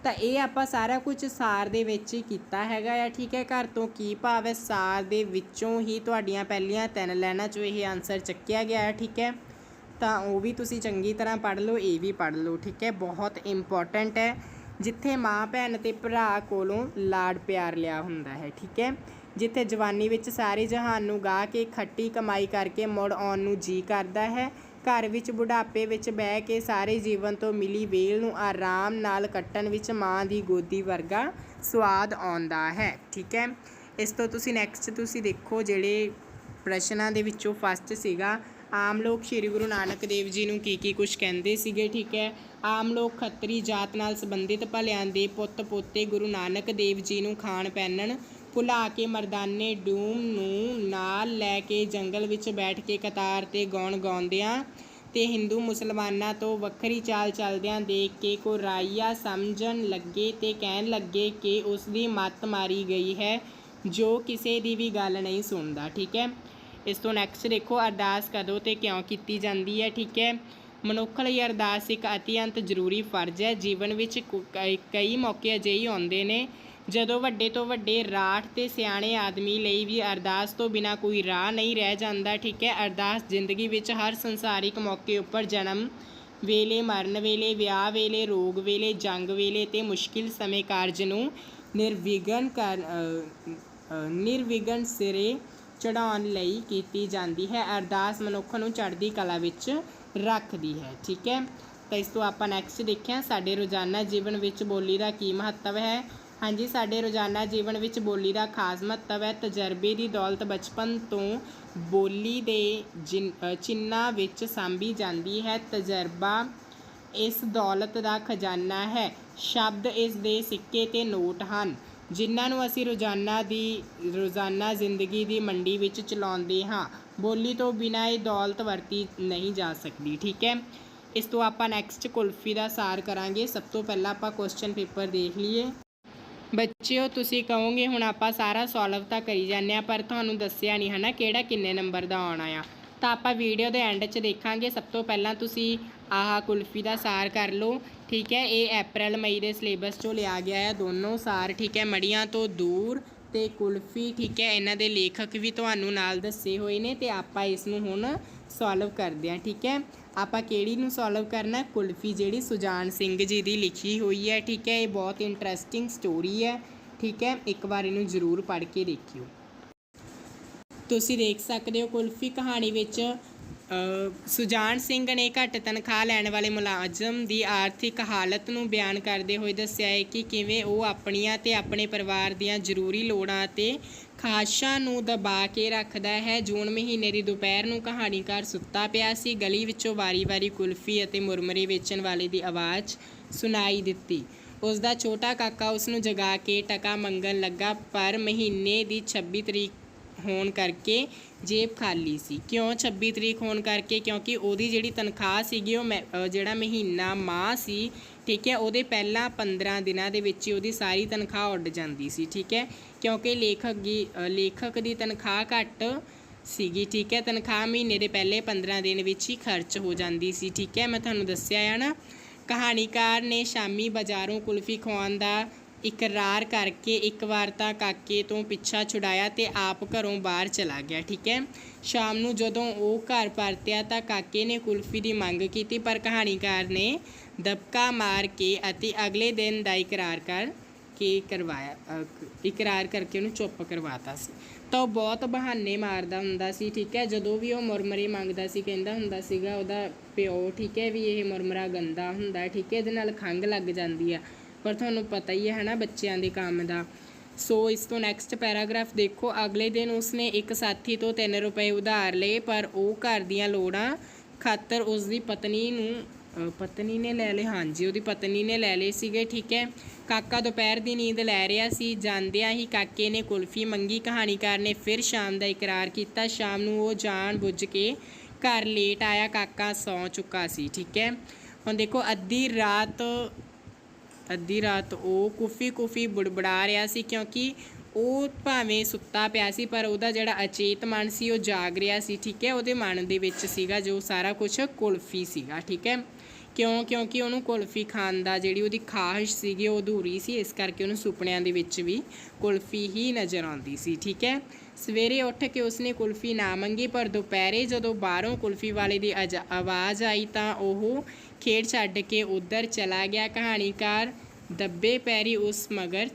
ਤਾਂ ਇਹ ਆਪਾਂ ਸਾਰਾ ਕੁਝ ਸਾਰ ਦੇ ਵਿੱਚ ਹੀ ਕੀਤਾ ਹੈਗਾ ਆ, ਠੀਕ ਹੈ? ਘਰ ਤੋਂ ਕੀ ਭਾਵ ਹੈ? ਸਾਰ ਦੇ ਵਿੱਚੋਂ ਹੀ ਤੁਹਾਡੀਆਂ ਪਹਿਲੀਆਂ ਤਿੰਨ ਲਾਈਨਾਂ 'ਚੋਂ ਇਹ ਆਨਸਰ ਚੱਕਿਆ ਗਿਆ ਹੈ ਠੀਕ ਹੈ? ਤਾਂ ਉਹ ਵੀ ਤੁਸੀਂ ਚੰਗੀ ਤਰ੍ਹਾਂ ਪੜ੍ਹ ਲਓ, ਇਹ ਵੀ ਪੜ੍ਹ ਲਓ, ਠੀਕ ਹੈ? ਬਹੁਤ ਇੰਪੋਰਟੈਂਟ ਹੈ। ਜਿੱਥੇ ਮਾਂ, ਭੈਣ ਤੇ ਭਰਾ ਕੋਲੋਂ ਲਾਡ ਪਿਆਰ ਲਿਆ ਹੁੰਦਾ ਹੈ, ਠੀਕ ਹੈ? ਜਿੱਥੇ ਜਵਾਨੀ ਵਿੱਚ ਸਾਰੇ ਜਹਾਨ ਨੂੰ ਗਾ ਕੇ ਖੱਟੀ ਕਮਾਈ ਕਰਕੇ ਮੁੜ ਆਉਣ ਨੂੰ ਜੀ ਕਰਦਾ ਹੈ ਘਰ ਵਿੱਚ ਬੁਢਾਪੇ ਵਿੱਚ ਬਹਿ ਕੇ ਸਾਰੇ ਜੀਵਨ ਤੋਂ ਮਿਲੀ ਵੇਲ ਨੂੰ ਆਰਾਮ ਨਾਲ ਕੱਟਣ ਵਿੱਚ ਮਾਂ ਦੀ ਗੋਦੀ ਵਰਗਾ ਸਵਾਦ ਆਉਂਦਾ ਹੈ। ਠੀਕ ਹੈ? ਇਸ ਤੋਂ ਤੁਸੀਂ ਨੈਕਸਟ ਤੁਸੀਂ ਦੇਖੋ ਜਿਹੜੇ ਪ੍ਰਸ਼ਨਾਂ ਦੇ ਵਿੱਚੋਂ ਫਸਟ ਸੀਗਾ। ਆਮ ਲੋਕ ਸ੍ਰੀ ਗੁਰੂ ਨਾਨਕ ਦੇਵ ਜੀ ਨੂੰ ਕੀ ਕੀ ਕੁਝ ਕਹਿੰਦੇ ਸੀਗੇ, ਠੀਕ ਹੈ? ਆਮ ਲੋਕ ਖੱਤਰੀ ਜਾਤ ਨਾਲ ਸੰਬੰਧਿਤ ਭਲਿਆਂ ਦੇ ਪੁੱਤ ਪੋਤੇ ਗੁਰੂ ਨਾਨਕ ਦੇਵ ਜੀ ਨੂੰ ਖਾਣ ਪਹਿਨਣ ਭੁਲਾ ਕੇ ਮਰਦਾਨੇ ਡੂਮ ਨੂੰ ਨਾਲ ਲੈ ਕੇ ਜੰਗਲ ਵਿੱਚ ਬੈਠ ਕੇ ਕਤਾਰ ਤੇ ਗਾਉਣ ਗਾਉਂਦਿਆਂ ਤੇ ਹਿੰਦੂ ਮੁਸਲਮਾਨਾਂ ਤੋਂ ਵੱਖਰੀ ਚਾਲ ਚੱਲਦਿਆਂ ਦੇਖ ਕੇ ਕੋ ਰਾਈਆ ਸਮਝਣ ਲੱਗੇ ਤੇ ਕਹਿਣ ਲੱਗੇ ਕਿ ਉਸ ਦੀ ਮੱਤ ਮਾਰੀ ਗਈ ਹੈ, ਜੋ ਕਿਸੇ ਦੀ ਵੀ ਗੱਲ ਨਹੀਂ ਸੁਣਦਾ, ਠੀਕ ਹੈ? ਇਸ ਤੋਂ ਨੈਕਸਟ ਦੇਖੋ, ਅਰਦਾਸ ਕਦੋਂ ਤੇ ਕਿਉਂ ਕੀਤੀ ਜਾਂਦੀ ਹੈ, ਠੀਕ ਹੈ? ਮਨੁੱਖ ਲਈ ਅਰਦਾਸ ਇੱਕ ਅਤਿਅੰਤ ਜ਼ਰੂਰੀ ਫਰਜ਼ ਹੈ, ਜੀਵਨ ਵਿੱਚ ਕੁ- ਕਈ- ਕਈ ਮੌਕੇ ਅਜਿਹੇ ਆਉਂਦੇ ਨੇ ਜਦੋਂ ਵੱਡੇ ਤੋਂ ਵੱਡੇ ਰਾਠ ਤੇ ਸਿਆਣੇ ਆਦਮੀ ਲਈ ਵੀ ਅਰਦਾਸ ਤੋਂ ਬਿਨਾ ਕੋਈ ਰਾਹ ਨਹੀਂ ਰਹਿ ਜਾਂਦਾ, ਠੀਕ ਹੈ, ਅਰਦਾਸ ਜ਼ਿੰਦਗੀ ਵਿੱਚ ਹਰ ਸੰਸਾਰਿਕ ਮੌਕੇ ਉੱਪਰ ਜਨਮ ਵੇਲੇ, ਮਰਨ ਵੇਲੇ, ਵਿਆਹ ਵੇਲੇ, ਰੋਗ ਵੇਲੇ, ਜੰਗ ਵੇਲੇ ਤੇ ਮੁਸ਼ਕਿਲ ਸਮੇਂ ਕਾਰਜ ਨੂੰ ਨਿਰਵਿਘਨ ਕਰ ਨਿਰਵਿਘਨ ਸਿਰੇ ਚੜਾਉਣ ਲਈ ਕੀਤੀ ਜਾਂਦੀ ਹੈ। ਅਰਦਾਸ ਮਨੁੱਖ ਨੂੰ ਚੜ੍ਹਦੀ ਕਲਾ ਵਿੱਚ ਰੱਖਦੀ ਹੈ, ਠੀਕ ਹੈ। ਤਾਂ ਇਸ ਤੋਂ ਆਪਾਂ ਨੈਕਸਟ ਦੇਖਿਆ, ਸਾਡੇ ਰੋਜ਼ਾਨਾ ਜੀਵਨ ਵਿੱਚ ਬੋਲੀ ਦਾ ਕੀ ਮਹੱਤਵ ਹੈ? ਹਾਂਜੀ ਸਾਡੇ ਰੋਜ਼ਾਨਾ ਜੀਵਨ ਵਿੱਚ ਬੋਲੀ ਦਾ ਖਾਸ ਮਹੱਤਵ ਹੈ ਤਜਰਬੇ ਦੀ ਦੌਲਤ ਬਚਪਨ ਤੋਂ ਬੋਲੀ ਦੇ ਜਿਨ- ਅ, ਚਿੰਨ੍ਹਾਂ ਵਿੱਚ ਸਾਂਭੀ ਜਾਂਦੀ ਹੈ। ਤਜਰਬਾ ਇਸ ਦੌਲਤ ਦਾ ਖਜ਼ਾਨਾ ਹੈ। ਸ਼ਬਦ ਇਸ ਦੇ ਸਿੱਕੇ ਤੇ ਨੋਟ ਹਨ ਜਿਨ੍ਹਾਂ ਨੂੰ ਅਸੀਂ ਰੋਜ਼ਾਨਾ ਦੀ ਰੋਜ਼ਾਨਾ ਜ਼ਿੰਦਗੀ ਦੀ ਮੰਡੀ ਵਿੱਚ ਚਲਾਉਂਦੇ ਹਾਂ। ਬੋਲੀ ਤੋਂ ਬਿਨਾਂ ਇਹ ਦੌਲਤ ਵਰਤੀ ਨਹੀਂ ਜਾ ਸਕਦੀ ਠੀਕ ਹੈ? ਇਸ ਤੋਂ ਆਪਾਂ ਨੈਕਸਟ ਕੁਲਫੀ ਦਾ ਸਾਰ ਕਰਾਂਗੇ। ਸਭ ਤੋਂ ਪਹਿਲਾਂ ਆਪਾਂ ਕੁਐਸਚਨ ਪੇਪਰ ਦੇਖ ਲਈਏ। ਬੱਚਿਓ, ਤੁਸੀਂ ਕਹੋਗੇ ਹੁਣ ਆਪਾਂ ਸਾਰਾ ਸੋਲਵ ਤਾਂ ਕਰੀ ਜਾਂਦੇ ਆ ਪਰ ਤੁਹਾਨੂੰ ਦੱਸਿਆ ਨਹੀਂ ਹਨਾ ਕਿਹੜਾ ਕਿੰਨੇ ਨੰਬਰ ਦਾ ਆਉਣਾ ਆ। ਤਾਂ ਆਪਾਂ ਵੀਡੀਓ ਦੇ ਐਂਡ 'ਚ ਦੇਖਾਂਗੇ। ਸਭ ਤੋਂ ਪਹਿਲਾਂ ਤੁਸੀਂ ਆਹ ਕੁਲਫੀ ਦਾ ਸਾਰ ਕਰ ਲਓ। ਠੀਕ ਹੈ, ਇਹ ਅਪ੍ਰੈਲ ਮਈ ਦੇ ਸਿਲੇਬਸ 'ਚੋਂ ਲਿਆ ਗਿਆ ਹੈ ਦੋਨੋਂ ਸਾਰ। ਠੀਕ ਹੈ, ਮੜੀਆਂ ਤੋਂ ਦੂਰ ਤੇ ਕੁਲਫੀ, ਠੀਕ ਹੈ, ਇਹਨਾਂ ਦੇ ਲੇਖਕ ਵੀ ਤੁਹਾਨੂੰ ਨਾਲ ਦੱਸੇ ਹੋਏ ਨੇ ਤੇ ਆਪਾਂ ਇਸ ਨੂੰ ਹੁਣ ਸੋਲਵ ਕਰਦੇ ਹਾਂ। ਠੀਕ ਹੈ ਆਪਾਂ ਕਿਹੜੀ ਨੂੰ ਸੋਲਵ ਕਰਨਾ? ਕੁਲਫੀ ਜਿਹੜੀ ਸੁਜਾਨ ਸਿੰਘ ਜੀ ਦੀ ਲਿਖੀ ਹੋਈ ਹੈ, ਠੀਕ ਹੈ? ਇਹ ਬਹੁਤ ਇੰਟਰਸਟਿੰਗ ਸਟੋਰੀ ਹੈ, ਠੀਕ ਹੈ? ਇੱਕ ਵਾਰ ਇਹਨੂੰ ਜ਼ਰੂਰ ਪੜ੍ਹ ਕੇ ਦੇਖਿਓ। ਤੁਸੀਂ ਦੇਖ ਸਕਦੇ ਹੋ ਕੁਲਫੀ ਕਹਾਣੀ ਵਿੱਚ ਸੁਜਾਨ ਸਿੰਘ ਨੇ ਘੱਟ ਤਨਖਾਹ ਲੈਣ ਵਾਲੇ ਮੁਲਾਜ਼ਮ ਦੀ ਆਰਥਿਕ ਹਾਲਤ ਨੂੰ ਬਿਆਨ ਕਰਦੇ ਹੋਏ ਦੱਸਿਆ ਹੈ ਕਿ ਕਿਵੇਂ ਉਹ ਆਪਣੀਆਂ ਤੇ ਆਪਣੇ ਪਰਿਵਾਰ ਦੀਆਂ ਜ਼ਰੂਰੀ ਲੋੜਾਂ ਅਤੇ ਖਾਸ਼ਾਂ ਨੂੰ ਦਬਾ ਕੇ ਰੱਖਦਾ ਹੈ। ਜੂਨ ਮਹੀਨੇ ਦੀ ਦੁਪਹਿਰ ਨੂੰ ਕਹਾਣੀਕਾਰ ਸੁੱਤਾ ਪਿਆ ਸੀ। ਗਲੀ ਵਿੱਚੋਂ ਵਾਰੀ-ਵਾਰੀ ਕੁਲਫੀ ਅਤੇ ਮੁਰਮਰੇ ਵੇਚਣ ਵਾਲੇ ਦੀ ਆਵਾਜ਼ ਸੁਣਾਈ ਦਿੱਤੀ। ਉਸ ਦਾ ਛੋਟਾ ਕਾਕਾ ਉਸ ਨੂੰ ਜਗਾ ਕੇ ਟਕਾ ਮੰਗਣ ਲੱਗਾ, ਪਰ ਮਹੀਨੇ ਦੀ 26 ਤਰੀਕ ਹੋਣ ਕਰਕੇ ਜੇਬ ਖਾਲੀ ਸੀ। ਕਿਉਂ 26 ਤਰੀਕ ਹੋਣ ਕਰਕੇ? ਕਿਉਂਕਿ ਉਹਦੀ ਜਿਹੜੀ ਤਨਖਾਹ ਸੀਗੀ, ਉਹ ਮੈ- ਜਿਹੜਾ ਮਹੀਨਾ ਮਾਹ ਸੀ, ਠੀਕ ਹੈ, ਉਹਦੇ ਪਹਿਲਾਂ 15 ਦਿਨਾਂ ਦੇ ਵਿੱਚ ਹੀ ਉਹਦੀ ਸਾਰੀ ਤਨਖਾਹ ਉੱਡ ਜਾਂਦੀ ਸੀ, ਠੀਕ ਹੈ। ਕਿਉਂਕਿ ਲੇਖਕ ਦੀ ਲੇਖਕ ਦੀ ਤਨਖਾਹ ਘੱਟ ਸੀਗੀ, ਠੀਕ ਹੈ। ਤਨਖਾਹ ਮਹੀਨੇ ਦੇ ਪਹਿਲੇ 15 ਦਿਨ ਵਿੱਚ ਹੀ ਖਰਚ ਹੋ ਜਾਂਦੀ ਸੀ, ਠੀਕ ਹੈ। ਮੈਂ ਤੁਹਾਨੂੰ ਦੱਸਿਆ ਹੈ ਨਾ, ਕਹਾਣੀਕਾਰ ਨੇ ਸ਼ਾਮੀ ਬਾਜ਼ਾਰੋਂ ਕੁਲਫੀ ਖਵਾਉਣ ਦਾ ਇਕਰਾਰ ਕਰਕੇ ਇੱਕ ਵਾਰ ਤਾਂ ਕਾਕੇ ਤੋਂ ਪਿੱਛਾ ਛੁਡਾਇਆ ਤੇ ਆਪ ਘਰੋਂ ਬਾਹਰ ਚਲਾ ਗਿਆ, ਠੀਕ ਹੈ? ਸ਼ਾਮ ਨੂੰ ਜਦੋਂ ਉਹ ਘਰ ਪਰਤਿਆ ਤਾਂ ਕਾਕੇ ਨੇ ਕੁਲਫੀ ਦੀ ਮੰਗ ਕੀਤੀ, ਪਰ ਕਹਾਣੀਕਾਰ ਨੇ ਦਬਕਾ ਮਾਰ ਕੇ ਅਤੇ ਅਗਲੇ ਦਿਨ ਦਾ ਇਕਰਾਰ ਕਰ ਕੇ ਕਰਵਾਇਆ ਇਕਰਾਰ ਕਰਕੇ ਉਹਨੂੰ ਚੁੱਪ ਕਰਵਾਤਾ ਸੀ। ਤਾਂ ਉਹ ਬਹੁਤ ਬਹਾਨੇ ਮਾਰਦਾ ਹੁੰਦਾ ਸੀ, ਠੀਕ ਹੈ? ਜਦੋਂ ਵੀ ਉਹ ਮੁਰਮਰੇ ਮੰਗਦਾ ਸੀ, ਕਹਿੰਦਾ ਹੁੰਦਾ ਸੀਗਾ ਉਹਦਾ ਪਿਓ, ਠੀਕ ਹੈ, ਵੀ ਇਹ ਮੁਰਮਰਾ ਗੰਦਾ ਹੁੰਦਾ, ਠੀਕ ਹੈ? ਇਹਦੇ ਨਾਲ ਖੰਘ ਲੱਗ ਜਾਂਦੀ ਆ। ਪਰ ਤੁਹਾਨੂੰ ਪਤਾ ਹੀ ਹੈ, ਹਨਾ, ਬੱਚਿਆਂ ਦੇ ਕੰਮ ਦਾ। ਸੋ ਇਸ ਤੋਂ ਨੈਕਸਟ ਪੈਰਾਗ੍ਰਾਫ ਦੇਖੋ। ਅਗਲੇ ਦਿਨ ਉਸਨੇ ਇੱਕ ਸਾਥੀ ਤੋਂ 3 ਰੁਪਏ ਉਧਾਰ ਲਏ, ਪਰ ਉਹ ਘਰ ਦੀਆਂ ਲੋੜਾਂ ਖਾਤਰ ਉਸ ਦੀ ਪਤਨੀ ਨੂੰ ਪਤਨੀ ਨੇ ਲੈ ਲਏ। ਹਾਂਜੀ, ਉਹਦੀ ਪਤਨੀ ਨੇ ਲੈ ਲਏ ਸੀਗੇ, ਠੀਕ ਹੈ। ਕਾਕਾ ਦੁਪਹਿਰ ਦੀ ਨੀਂਦ ਲੈ ਰਿਹਾ ਸੀ। ਜਾਂਦਿਆਂ ਹੀ ਕਾਕੇ ਨੇ ਕੁਲਫੀ ਮੰਗੀ। ਕਹਾਣੀਕਾਰ ਨੇ ਫਿਰ ਸ਼ਾਮ ਦਾ ਇਕਰਾਰ ਕੀਤਾ। ਸ਼ਾਮ ਨੂੰ ਉਹ ਜਾਣ ਬੁੱਝ ਕੇ ਘਰ ਲੇਟ ਆਇਆ। ਕਾਕਾ ਸੌਂ ਚੁੱਕਾ ਸੀ, ਠੀਕ ਹੈ। ਹੁਣ ਦੇਖੋ, ਅੱਧੀ ਰਾਤ ਅੱਧੀ ਰਾਤ ਉਹ ਕੁਫੀ ਕੁਫੀ ਬੁੜਬੜਾ ਰਿਹਾ ਸੀ ਕਿਉਂਕਿ ਉਹ ਭਾਵੇਂ ਸੁੱਤਾ ਪਿਆ ਸੀ, ਪਰ ਉਹਦਾ ਜਿਹੜਾ ਅਚੇਤ ਮਨ ਸੀ, ਉਹ ਜਾਗ ਰਿਹਾ ਸੀ, ਠੀਕ ਹੈ? ਉਹਦੇ ਮਨ ਦੇ ਵਿੱਚ ਸੀਗਾ ਜੋ ਸਾਰਾ ਕੁਝ ਕੁਲਫੀ ਸੀਗਾ, ਠੀਕ ਹੈ? ਕਿਉਂ? ਕਿਉਂਕਿ ਉਹਨੂੰ ਕੁਲਫੀ ਖਾਣ ਦਾ ਜਿਹੜੀ ਉਹਦੀ ਖਾਹਿਸ਼ ਸੀਗੀ, ਉਹ ਅਧੂਰੀ ਸੀ, ਇਸ ਕਰਕੇ ਉਹਨੂੰ ਸੁਪਨਿਆਂ ਦੇ ਵਿੱਚ ਵੀ ਕੁਲਫੀ ਹੀ ਨਜ਼ਰ ਆਉਂਦੀ ਸੀ, ਠੀਕ ਹੈ? ਸਵੇਰੇ ਉੱਠ ਕੇ ਉਸਨੇ ਕੁਲਫੀ ਨਾ ਮੰਗੀ, ਪਰ ਦੁਪਹਿਰੇ ਜਦੋਂ ਬਾਹਰੋਂ ਕੁਲਫੀ ਵਾਲੇ ਦੀ ਅਜ- ਆਵਾਜ਼ ਆਈ ਤਾਂ ਉਹ ਖੇਡ ਛੱਡ ਕੇ ਉਧਰ ਚਲਾ ਗਿਆ। ਕਹਾਣੀਕਾਰ ਦੱਬੇ ਪੈਰੀ ਉਸ ਮਗਰ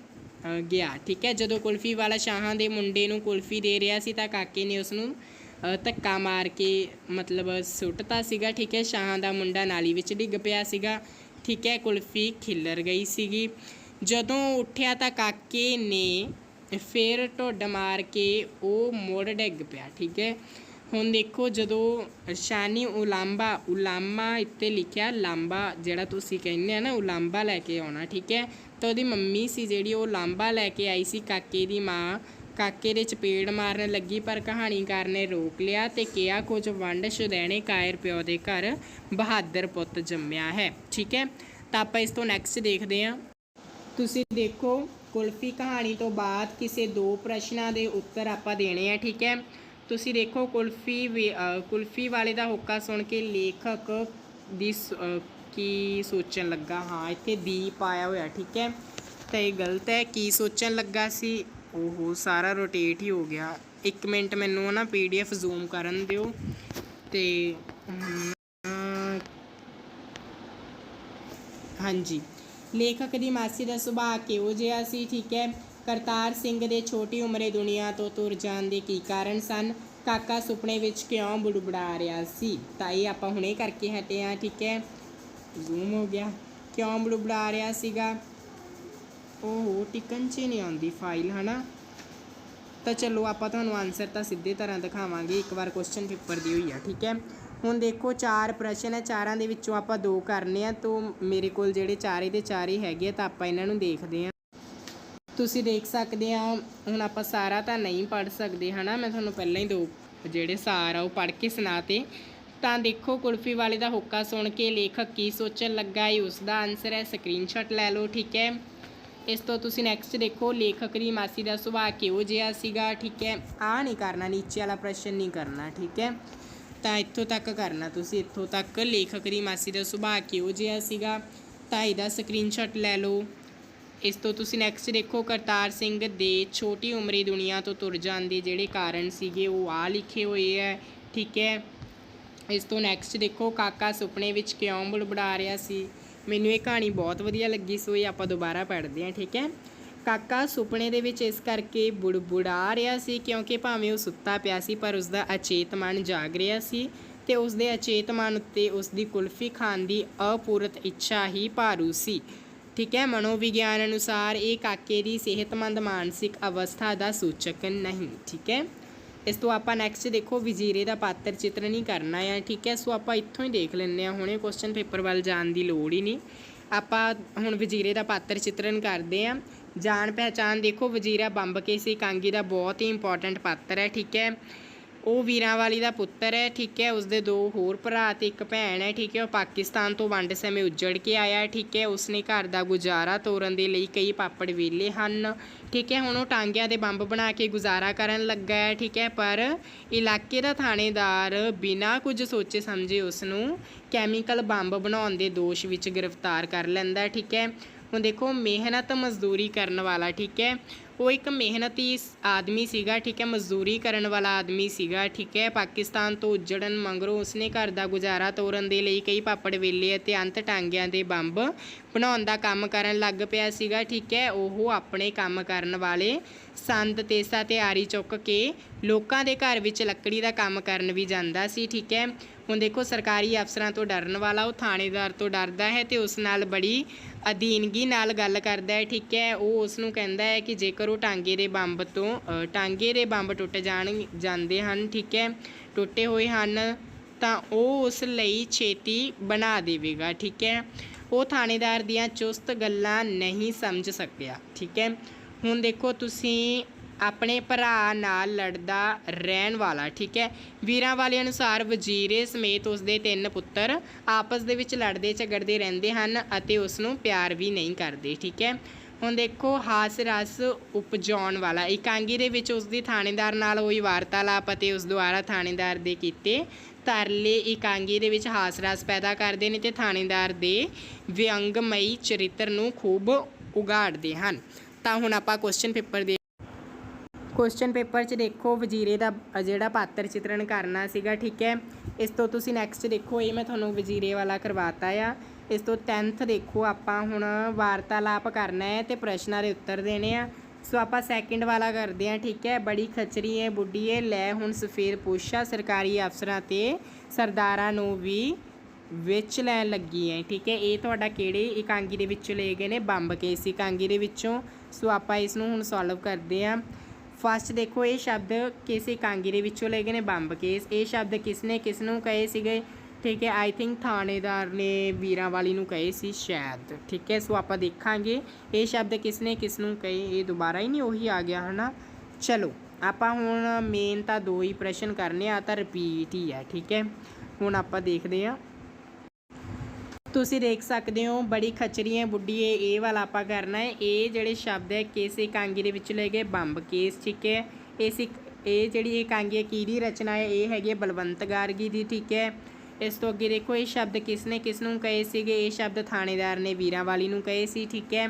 ਗਿਆ। ਠੀਕ ਹੈ? ਜਦੋਂ ਕੁਲਫੀ ਵਾਲਾ ਸ਼ਾਹਾਂ ਦੇ ਮੁੰਡੇ ਨੂੰ ਕੁਲਫੀ ਦੇ ਰਿਹਾ ਸੀ ਤਾਂ ਕਾਕੇ ਨੇ ਉਸ ਨੂੰ ਧੱਕਾ ਮਾਰ ਕੇ ਮਤਲਬ ਸੁੱਟਤਾ ਸੀਗਾ। ਠੀਕ ਹੈ? ਸ਼ਾਹਾਂ ਦਾ ਮੁੰਡਾ ਨਾਲੀ ਵਿੱਚ ਡਿੱਗ ਪਿਆ ਸੀਗਾ। ਠੀਕ ਹੈ? ਕੁਲਫੀ ਖਿੱਲਰ ਗਈ ਸੀਗੀ। ਜਦੋਂ ਉੱਠਿਆ ਤਾਂ ਕਾਕੇ ਨੇ ਫਿਰ ਢੁੱਡ ਮਾਰ ਕੇ ਉਹ ਮੁੜ ਡਿੱਗ ਪਿਆ। ਠੀਕ ਹੈ? ਹੁਣ ਦੇਖੋ ਜਦੋਂ ਸ਼ਾਨੀ ਉਲਾਂਬਾ ਉਲਾਮਾ ਇੱਥੇ ਲਿਖਿਆ ਲਾਂਬਾ ਜਿਹੜਾ ਤੁਸੀਂ ਕਹਿੰਦੇ ਆ ਨਾ ਉਲਾਂਬਾ ਲੈ ਕੇ ਆਉਣਾ, ਠੀਕ ਹੈ? ਤਾਂ ਉਹਦੀ ਮੰਮੀ ਸੀ ਜਿਹੜੀ, ਉਹ ਲਾਂਬਾ ਲੈ ਕੇ ਆਈ ਸੀ ਕਾਕੇ ਦੀ ਮਾਂ। ਕਾਕੇ ਦੇ ਚਪੇੜ ਮਾਰਨ ਲੱਗੀ, ਪਰ ਕਹਾਣੀਕਾਰ ਨੇ ਰੋਕ ਲਿਆ ਤੇ ਕਿਹਾ, ਕੁਝ ਵੰਡ ਸ਼ੁਦੈਣੇ ਕਾਇਰ ਪਿਓ ਦੇ ਘਰ, ਬਹਾਦਰ ਪੁੱਤ ਜੰਮਿਆ ਹੈ। ਠੀਕ ਹੈ? ਤਾਂ ਆਪਾਂ ਇਸ ਤੋਂ ਨੈਕਸਟ ਦੇਖਦੇ ਹਾਂ। ਤੁਸੀਂ ਦੇਖੋ, ਕੁਲਫੀ ਕਹਾਣੀ ਤੋਂ ਬਾਅਦ ਕਿਸੇ ਦੋ ਪ੍ਰਸ਼ਨਾਂ ਦੇ ਉੱਤਰ ਆਪਾਂ ਦੇਣੇ ਆ, ਠੀਕ ਹੈ? ਤੁਸੀਂ ਦੇਖੋ ਕੁਲਫੀ ਵੀ- ਕੁਲਫੀ ਵਾਲੇ ਦਾ ਹੋਕਾ ਸੁਣ ਕੇ ਲੇਖਕ ਦੀ ਸ- ਕੀ ਸੋਚਣ ਲੱਗਾ? ਹਾਂ, ਇੱਥੇ ਦੀਪ ਆਇਆ ਹੋਇਆ, ਠੀਕ ਹੈ। ਤਾਂ ਇਹ ਗਲਤ ਹੈ, ਕੀ ਸੋਚਣ ਲੱਗਾ ਸੀ? ਉਹ ਸਾਰਾ ਰੋਟੇਟ ਹੀ ਹੋ ਗਿਆ। ਇੱਕ ਮਿੰਟ ਮੈਨੂੰ ਨਾ ਪੀਡੀਐਫ ਜ਼ੂਮ ਕਰਨ ਦਿਓ। ਤੇ ਹਾਂਜੀ। ਲੇਖਕ ਦੀ ਮਾਸੀ ਦਾ ਸੁਭਾਅ ਕਿਹੋ ਜਿਹਾ ਸੀ, ਠੀਕ ਹੈ। ਕਰਤਾਰ ਸਿੰਘ ਦੇ ਛੋਟੀ ਉਮਰੇ ਦੁਨੀਆ ਤੋਂ ਤੁਰ ਜਾਣ ਦੇ ਕੀ ਕਾਰਨ ਸਨ? ਕਾਕਾ ਸੁਪਨੇ ਵਿੱਚ ਕਿਉਂ ਬੁੜਬੜਾ ਰਿਹਾ ਸੀ? ਤਾਂ ਇਹ ਆਪਾਂ ਹੁਣੇ ਕਰਕੇ ਹਟੇ ਆ ਠੀਕ ਹੈ? ਜ਼ੂਮ ਹੋ ਗਿਆ। ਕਿਉਂ ਬੁੜਬੜਾ ਰਿਹਾ ਸੀਗਾ? ਉਹ ਟਿਕਨ 'ਚ ਨਹੀਂ ਆਉਂਦੀ ਫਾਈਲ, ਹਨਾ? ਤਾਂ ਚਲੋ, ਆਪਾਂ ਤੁਹਾਨੂੰ ਆਨਸਰ ਤਾਂ ਸਿੱਧੇ ਤਰ੍ਹਾਂ ਦਿਖਾਵਾਂਗੇ। ਇੱਕ ਵਾਰ ਕੁਐਸਚਨ ਪੇਪਰ ਦੀ ਹੋਈ ਆ, ਠੀਕ ਹੈ? ਹੁਣ ਦੇਖੋ, ਚਾਰ ਪ੍ਰਸ਼ਨ ਹੈ। ਚਾਰਾਂ ਦੇ ਵਿੱਚੋਂ ਆਪਾਂ ਦੋ ਕਰਨੇ ਆ, ਤੋਂ ਮੇਰੇ ਕੋਲ ਜਿਹੜੇ ਚਾਰੇ ਦੇ ਚਾਰੇ ਹੈਗੇ ਆ, ਤਾਂ ਆਪਾਂ ਇਹਨਾਂ ਨੂੰ ਦੇਖਦੇ ਆ ਤੁਸੀਂ ਦੇਖ ਸਕਦੇ ਆ, ਹੁਣ ਆਪਾਂ ਸਾਰਾ ਤਾਂ ਨਹੀਂ ਪੜ੍ਹ ਸਕਦੇ, ਹਨਾ? ਮੈਂ ਤੁਹਾਨੂੰ ਪਹਿਲਾਂ ਹੀ ਦੋ, ਜਿਹੜੇ ਸਾਰ ਆ, ਉਹ ਪੜ੍ਹ ਕੇ ਸੁਣਾਤੇ ਤਾਂ। ਦੇਖੋ, ਕੁਲਫੀ ਵਾਲੇ ਦਾ ਹੁੱਕਾ ਸੁਣ ਕੇ ਲੇਖਕ ਕੀ ਸੋਚਣ ਲੱਗਾ ਹੈ ਉਸ ਦਾ ਆਨਸਰ ਹੈ ਸਕਰੀਨਸ਼ਾਟ ਲੈ ਲਓ, ਠੀਕ ਹੈ? ਇਸ ਤੋਂ ਤੁਸੀਂ ਨੈਕਸਟ ਦੇਖੋ, ਲੇਖਕ ਦੀ ਮਾਸੀ ਦਾ ਸੁਭਾਅ ਕਿਹੋ ਜਿਹਾ ਸੀਗਾ, ਠੀਕ ਹੈ? ਆ ਨਹੀਂ ਕਰਨਾ, ਨੀਚੇ ਵਾਲਾ ਪ੍ਰਸ਼ਨ ਨਹੀਂ ਕਰਨਾ, ਠੀਕ ਹੈ? ਤਾਂ ਇੱਥੋਂ ਤੱਕ ਕਰਨਾ ਤੁਸੀਂ, ਇੱਥੋਂ ਤੱਕ ਲੇਖਕ ਦੀ ਮਾਸੀ ਦਾ ਸੁਭਾਅ ਕਿਹੋ ਜਿਹਾ ਸੀਗਾ, ਤਾਂ ਇਹਦਾ ਸਕਰੀਨਸ਼ਾਟ ਲੈ ਲਓ। ਇਸ ਤੋਂ ਤੁਸੀਂ ਨੈਕਸਟ ਦੇਖੋ, ਕਰਤਾਰ ਸਿੰਘ ਦੇ ਛੋਟੀ ਉਮਰੀ ਦੁਨੀਆ ਤੋਂ ਤੁਰ ਜਾਣ ਦੇ ਜਿਹੜੇ ਕਾਰਨ ਸੀਗੇ, ਉਹ ਆ ਲਿਖੇ ਹੋਏ ਹੈ, ਠੀਕ ਹੈ। ਇਸ ਤੋਂ ਨੈਕਸਟ ਦੇਖੋ, ਕਾਕਾ ਸੁਪਨੇ ਵਿੱਚ ਕਿਉਂ ਬੁੜਬੁੜਾ ਰਿਹਾ ਸੀ? ਮੈਨੂੰ ਇਹ ਕਹਾਣੀ ਬਹੁਤ ਵਧੀਆ ਲੱਗੀ, ਸੋ ਇਹ ਆਪਾਂ ਦੁਬਾਰਾ ਪੜ੍ਹਦੇ ਹਾਂ, ਠੀਕ ਹੈ। ਕਾਕਾ ਸੁਪਨੇ ਦੇ ਵਿੱਚ ਇਸ ਕਰਕੇ ਬੁੜਬੁੜਾ ਰਿਹਾ ਸੀ ਕਿਉਂਕਿ ਭਾਵੇਂ ਉਹ ਸੁੱਤਾ ਪਿਆ ਸੀ, ਪਰ ਉਸ ਦਾ ਅਚੇਤ ਮਨ ਜਾਗ ਰਿਹਾ ਸੀ ਤੇ ਉਸ ਦੇ ਅਚੇਤ ਮਨ ਉੱਤੇ ਉਸ ਦੀ ਕੁਲਫੀ ਖਾਣ ਦੀ ਅਪੂਰਤ ਇੱਛਾ ਹੀ ਭਾਰੂ ਸੀ। ਠੀਕ ਹੈ, ਮਨੋਵਿਗਿਆਨ ਅਨੁਸਾਰ ਇਹ ਕਾਕੇ ਦੀ ਸਿਹਤਮੰਦ ਮਾਨਸਿਕ ਅਵਸਥਾ ਦਾ ਸੂਚਕ ਨਹੀਂ, ਠੀਕ ਹੈ। ਇਸ ਤੋਂ ਆਪਾਂ ਨੈਕਸਟ ਦੇਖੋ, ਵਜ਼ੀਰੇ ਦਾ ਪਾਤਰ ਚਿੱਤਰਨ ਹੀ ਕਰਨਾ ਆ, ਠੀਕ ਹੈ। ਸੋ ਆਪਾਂ ਇੱਥੋਂ ਹੀ ਦੇਖ ਲੈਂਦੇ ਹਾਂ, ਹੁਣੇ ਕੁਐਸਚਨ ਪੇਪਰ ਵੱਲ ਜਾਣ ਦੀ ਲੋੜ ਹੀ ਨਹੀਂ। ਆਪਾਂ ਹੁਣ ਵਜ਼ੀਰੇ ਦਾ ਪਾਤਰ ਚਿੱਤਰਨ ਕਰਦੇ ਹਾਂ। ਜਾਣ ਪਹਿਚਾਨ ਦੇਖੋ, ਵਜ਼ੀਰਾ ਬੰਬ ਕੇ ਸੀ ਕਾਂਗੀ ਦਾ ਬਹੁਤ ਹੀ ਇੰਪੋਰਟੈਂਟ ਪਾਤਰ ਹੈ, ਠੀਕ ਹੈ। ਉਹ ਵੀਰਾਂ ਵਾਲੀ ਦਾ ਪੁੱਤਰ ਹੈ, ਠੀਕ ਹੈ, ਉਸਦੇ ਦੋ ਹੋਰ ਭਰਾ ਤੇ ਇੱਕ ਭੈਣ ਹੈ, ਠੀਕ ਹੈ, ਉਹ ਪਾਕਿਸਤਾਨ ਤੋਂ ਵੰਡ ਸਮੇਂ ਉੱਜੜ ਕੇ ਆਇਆ ਠੀਕ ਹੈ ਉਸ ਨੇ ਘਰ ਦਾ ਗੁਜ਼ਾਰਾ ਤੋਰਨ ਦੇ ਲਈ ਕਈ ਪਾਪੜ ਵੇਲੇ ਹਨ, ਠੀਕ ਹੈ, ਹੁਣ ਉਹ ਟਾਂਗਿਆਂ ਦੇ ਬੰਬ ਬਣਾ ਕੇ ਗੁਜ਼ਾਰਾ ਕਰਨ ਲੱਗਾ ਹੈ, ਠੀਕ ਹੈ, ਪਰ ਇਲਾਕੇ ਦਾ ਥਾਣੇਦਾਰ ਬਿਨਾਂ ਕੁਝ ਸੋਚੇ ਸਮਝੇ ਉਸ ਨੂੰ ਕੈਮੀਕਲ ਬੰਬ ਬਣਾਉਣ ਦੇ ਦੋਸ਼ ਵਿੱਚ ਗ੍ਰਿਫਤਾਰ ਕਰ ਲੈਂਦਾ ਠੀਕ ਹੈ। ਹੁਣ ਦੇਖੋ, ਮਿਹਨਤ ਮਜ਼ਦੂਰੀ ਕਰਨ ਵਾਲਾ, ਠੀਕ ਹੈ ਉਹ ਇੱਕ ਮਿਹਨਤੀ ਆਦਮੀ ਸੀਗਾ, ਠੀਕ ਹੈ, ਮਜ਼ਦੂਰੀ ਕਰਨ ਵਾਲਾ ਆਦਮੀ ਸੀਗਾ, ਠੀਕ ਹੈ, ਪਾਕਿਸਤਾਨ ਤੋਂ ਉੱਜੜਨ ਮਗਰੋਂ ਉਸਨੇ ਘਰ ਦਾ ਗੁਜ਼ਾਰਾ ਤੋਰਨ ਦੇ ਲਈ ਕਈ ਪਾਪੜ ਵੇਲੇ ਅਤੇ ਅੰਤ ਟਾਂਗਿਆਂ ਦੇ ਬੰਬ ਬਣਾਉਣ ਦਾ ਕੰਮ ਕਰਨ ਲੱਗ ਪਿਆ ਸੀਗਾ, ਠੀਕ ਹੈ। ਉਹ ਆਪਣੇ ਕੰਮ ਕਰਨ ਵਾਲੇ ਸੰਦ ਤੇਸਾ ਤੇ ਆਰੀ ਚੁੱਕ ਕੇ ਲੋਕਾਂ ਦੇ ਘਰ ਵਿੱਚ ਲੱਕੜੀ ਦਾ ਕੰਮ ਕਰਨ ਵੀ ਜਾਂਦਾ ਸੀ, ਠੀਕ ਹੈ। ਹੁਣ ਦੇਖੋ, ਸਰਕਾਰੀ ਅਫਸਰਾਂ ਤੋਂ ਡਰਨ ਵਾਲਾ ਉਹ ਥਾਣੇਦਾਰ ਤੋਂ ਡਰਦਾ ਹੈ ਤੇ ਉਸ ਨਾਲ ਬੜੀ ਅਧੀਨਗੀ ਨਾਲ ਗੱਲ ਕਰਦਾ ਹੈ, ਠੀਕ ਹੈ। ਉਹ ਉਸ ਨੂੰ ਕਹਿੰਦਾ ਹੈ ਕਿ ਜੇਕਰ ਉਹ ਟਾਂਗੇ ਦੇ ਬੰਬ ਤੋਂ ਟਾਂਗੇ ਦੇ ਬੰਬ ਟੁੱਟ ਜਾਣ, ਜਾਂਦੇ ਹਨ, ਠੀਕ ਹੈ, ਟੁੱਟੇ ਹੋਏ ਹਨ, ਤਾਂ ਉਹ ਉਸ ਲਈ ਛੇਤੀ ਬਣਾ ਦੇਵੇਗਾ, ਠੀਕ ਹੈ। ਉਹ ਥਾਣੇਦਾਰ ਦੀਆਂ ਚੁਸਤ ਗੱਲਾਂ ਨਹੀਂ ਸਮਝ ਸਕਿਆ, ਠੀਕ ਹੈ? ਹੁਣ ਦੇਖੋ ਤੁਸੀਂ ਆਪਣੇ ਭਰਾ ਨਾਲ ਲੜਦਾ ਰਹਿਣ ਵਾਲਾ, ਠੀਕ ਹੈ? ਵੀਰਾਂ ਵਾਲੇ ਅਨੁਸਾਰ ਵਜ਼ੀਰੇ ਸਮੇਤ ਉਸਦੇ ਤਿੰਨ ਪੁੱਤਰ ਆਪਸ ਦੇ ਵਿੱਚ ਲੜਦੇ ਝਗੜਦੇ ਰਹਿੰਦੇ ਹਨ ਅਤੇ ਉਸ ਨੂੰ ਪਿਆਰ ਵੀ ਨਹੀਂ ਕਰਦੇ, ਠੀਕ ਹੈ? ਹੁਣ ਦੇਖੋ ਹਾਸ ਰਸ ਉਪਜਾਉਣ ਵਾਲਾ, ਇਕਾਂਗੀ ਦੇ ਵਿੱਚ ਉਸ ਦੀ ਥਾਣੇਦਾਰ ਨਾਲ ਹੋਈ ਵਾਰਤਾਲਾਪ ਅਤੇ ਉਸ ਦੁਆਰਾ ਥਾਣੇਦਾਰ ਦੇ ਕੀਤੇ ਤਰਲੇ ਇਕਾਂਗੀ ਦੇ ਵਿੱਚ ਹਾਸ ਰਸ ਪੈਦਾ ਕਰਦੇ ਨੇ ਤੇ ਥਾਣੇਦਾਰ ਦੇ ਵਿਅੰਗਮਈ ਚਰਿੱਤਰ ਨੂੰ ਖੂਬ ਉਗਾੜਦੇ ਹਨ। ਤਾਂ ਹੁਣ ਆਪਾਂ ਕੁਐਸਚਨ ਪੇਪਰ ਦੇ ਕੁਐਸਚਨ ਪੇਪਰ 'ਚ ਦੇਖੋ, ਵਜ਼ੀਰੇ ਦਾ ਜਿਹੜਾ ਪਾਤਰ ਚਿੱਤਰਨ ਕਰਨਾ ਸੀਗਾ, ਠੀਕ ਹੈ? ਇਸ ਤੋਂ ਤੁਸੀਂ ਨੈਕਸਟ ਦੇਖੋ, ਇਹ ਮੈਂ ਤੁਹਾਨੂੰ ਵਜ਼ੀਰੇ ਵਾਲਾ ਕਰਵਾਤਾ ਆ। ਇਸ ਤੋਂ 10th ਦੇਖੋ, ਆਪਾਂ ਹੁਣ ਵਾਰਤਾਲਾਪ ਕਰਨਾ ਹੈ ਤੇ ਪ੍ਰਸ਼ਨਾਂ ਦੇ ਉੱਤਰ ਦੇਣੇ ਆ। ਸੋ ਆਪਾਂ ਸੈਕਿੰਡ ਵਾਲਾ ਕਰਦੇ ਹਾਂ, ਠੀਕ ਹੈ? ਬੜੀ ਖਚਰੀ ਹੈ, ਬੁੱਢੀ ਹੈ। ਲੈ ਹੁਣ ਸਫੇਦ ਪੋਸ਼ਾ ਸਰਕਾਰੀ ਅਫਸਰਾਂ ਤੇ ਸਰਦਾਰਾਂ ਨੂੰ ਵੀ ਵਿੱਚ ਲੈਣ ਲੱਗੀ ਹੈ, ਠੀਕ ਹੈ? ਇਹ ਤੁਹਾਡਾ ਕਿਹੜੇ ਇਕਾਂਗੀ ਦੇ ਵਿੱਚੋਂ ਲਏ ਗਏ ਨੇ, ਬੰਬ ਕੇਸ ਇਕਾਂਗੀ ਦੇ ਵਿੱਚੋਂ। ਸੋ ਆਪਾਂ ਇਸ ਨੂੰ ਹੁਣ ਸੋਲਵ ਕਰਦੇ ਹਾਂ। ਫਸਟ ਦੇਖੋ, ਇਹ ਸ਼ਬਦ ਕਿਸ ਇਕਾਂਗੀ ਦੇ ਵਿੱਚੋਂ ਲਏ ਗਏ ਨੇ, ਬੰਬ ਕੇਸ। ਇਹ ਸ਼ਬਦ ਕਿਸ ਨੇ ਕਿਸ ਨੂੰ ਕਹੇ ਸੀਗੇ? ਠੀਕ ਹੈ ਆਈ ਥਿੰਕ ਥਾਣੇਦਾਰ ਨੇ ਵੀਰਾਂ ਵਾਲੀ ਨੂੰ ਕਹੇ ਸੀ ਸ਼ਾਇਦ, ਠੀਕ ਹੈ, ਸੋ ਆਪਾਂ ਦੇਖਾਂਗੇ, ਇਹ ਸ਼ਬਦ ਕਿਸ ਨੇ ਕਿਸ ਨੂੰ ਕਹੇ, ਇਹ ਦੁਬਾਰਾ ਹੀ ਨਹੀਂ ਉਹੀ ਆ ਗਿਆ, ਹਨਾ? ਚਲੋ, ਆਪਾਂ ਹੁਣ ਮੇਨ ਤਾਂ ਦੋ ਹੀ ਪ੍ਰਸ਼ਨ ਕਰਨੇ ਆ ਤਾਂ ਰਿਪੀਟ ਹੀ ਹੈ, ਠੀਕ ਹੈ? ਹੁਣ ਆਪਾਂ ਦੇਖਦੇ ਹਾਂ। ਤੁਸੀਂ ਦੇਖ ਸਕਦੇ ਹੋ, ਬੜੀ ਖਚਰੀਆਂ, ਬੁੱਢੀਏ, ਇਹ ਵਾਲਾ ਆਪਾਂ ਕਰਨਾ ਹੈ, ਇਹ ਜਿਹੜੇ ਸ਼ਬਦ ਹੈ, ਕਿਸ ਇਕਾਂਗੀ ਦੇ ਵਿੱਚ ਲਏ ਗਏ, ਬੰਬ ਕੇਸ, ਠੀਕ ਹੈ? ਇਸ ਇੱਕ, ਇਹ ਜਿਹੜੀ ਇਕਾਂਗੀ ਹੈ, ਕਿਹਦੀ ਰਚਨਾ ਹੈ, ਇਹ ਹੈਗੀ ਹੈ ਬਲਵੰਤ ਗਾਰਗੀ ਦੀ, ਠੀਕ ਹੈ? ਇਸ ਤੋਂ ਅੱਗੇ ਦੇਖੋ, ਇਹ ਸ਼ਬਦ ਕਿਸ ਨੇ ਕਿਸ ਨੂੰ ਕਹੇ ਸੀਗੇ? ਇਹ ਸ਼ਬਦ ਥਾਣੇਦਾਰ ਨੇ ਵੀਰਾਂ ਵਾਲੀ ਨੂੰ ਕਹੇ ਸੀ, ਠੀਕ ਹੈ?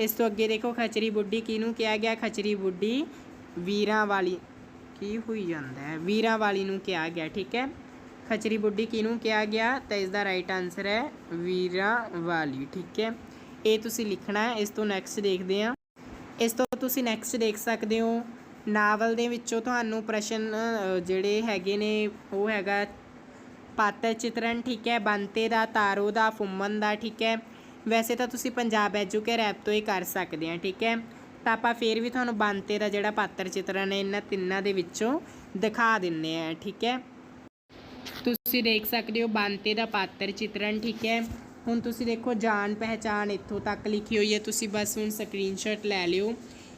ਇਸ ਤੋਂ ਅੱਗੇ ਦੇਖੋ, ਖਚਰੀ ਬੁੱਢੀ ਕਿਹਨੂੰ ਕਿਹਾ ਗਿਆ? ਖਚਰੀ ਬੁੱਢੀ ਵੀਰਾਂ ਵਾਲੀ ਕੀ ਹੋਈ ਜਾਂਦਾ ਹੈ? ਵੀਰਾਂ ਵਾਲੀ ਨੂੰ ਕਿਹਾ ਗਿਆ, ਠੀਕ ਹੈ? ਖਚਰੀ ਬੁੱਢੀ ਕਿਹਨੂੰ ਕਿਹਾ ਗਿਆ? ਤਾਂ ਇਸ ਦਾ ਰਾਈਟ ਆਨਸਰ ਹੈ ਵੀਰਾਂ ਵਾਲੀ ਠੀਕ ਹੈ? ਇਹ ਤੁਸੀਂ ਲਿਖਣਾ ਹੈ, ਇਸ ਤੋਂ ਨੈਕਸਟ ਦੇਖਦੇ ਹਾਂ। ਇਸ ਤੋਂ ਤੁਸੀਂ ਨੈਕਸਟ ਦੇਖ ਸਕਦੇ ਹੋ। ਨਾਵਲ ਦੇ ਵਿੱਚੋਂ ਤੁਹਾਨੂੰ ਪ੍ਰਸ਼ਨ ਜਿਹੜੇ ਹੈਗੇ ਨੇ, ਉਹ ਹੈਗਾ ਪਾਤਰ ਚਿਤਰਨ, ਠੀਕ ਹੈ, ਬੰਤੇ ਦਾ, ਤਾਰੋ ਦਾ ਫੁੰਮਨ ਦਾ, ਠੀਕ ਹੈ। ਵੈਸੇ ਤਾਂ ਤੁਸੀਂ ਪੰਜਾਬ ਐਜੂਕੇਰ ਐਪ ਤੋਂ ਹੀ ਕਰ ਸਕਦੇ ਆ, ਠੀਕ ਹੈ। ਤਾਂ ਆਪਾਂ ਫੇਰ ਵੀ ਤੁਹਾਨੂੰ ਬੰਤੇ ਦਾ ਜਿਹੜਾ ਪਾਤਰ ਚਿਤਰਨ ਹੈ, ਇਹਨਾਂ ਤਿੰਨਾਂ ਦੇ ਵਿੱਚੋਂ ਦਿਖਾ ਦਿੰਨੇ ਆ, ਠੀਕ ਹੈ। ਤੁਸੀਂ ਦੇਖ ਸਕਦੇ ਹੋ ਬੰਤੇ ਦਾ ਪਾਤਰ ਚਿਤਰਨ, ਠੀਕ ਹੈ। ਹੁਣ ਤੁਸੀਂ ਦੇਖੋ ਜਾਣ ਪਹਿਚਾਨ ਇੱਥੋਂ ਤੱਕ ਲਿਖੀ ਹੋਈ ਹੈ, ਤੁਸੀਂ ਬਸ ਹੁਣ ਸਕਰੀਨਸ਼ਾਟ ਲੈ ਲਿਓ।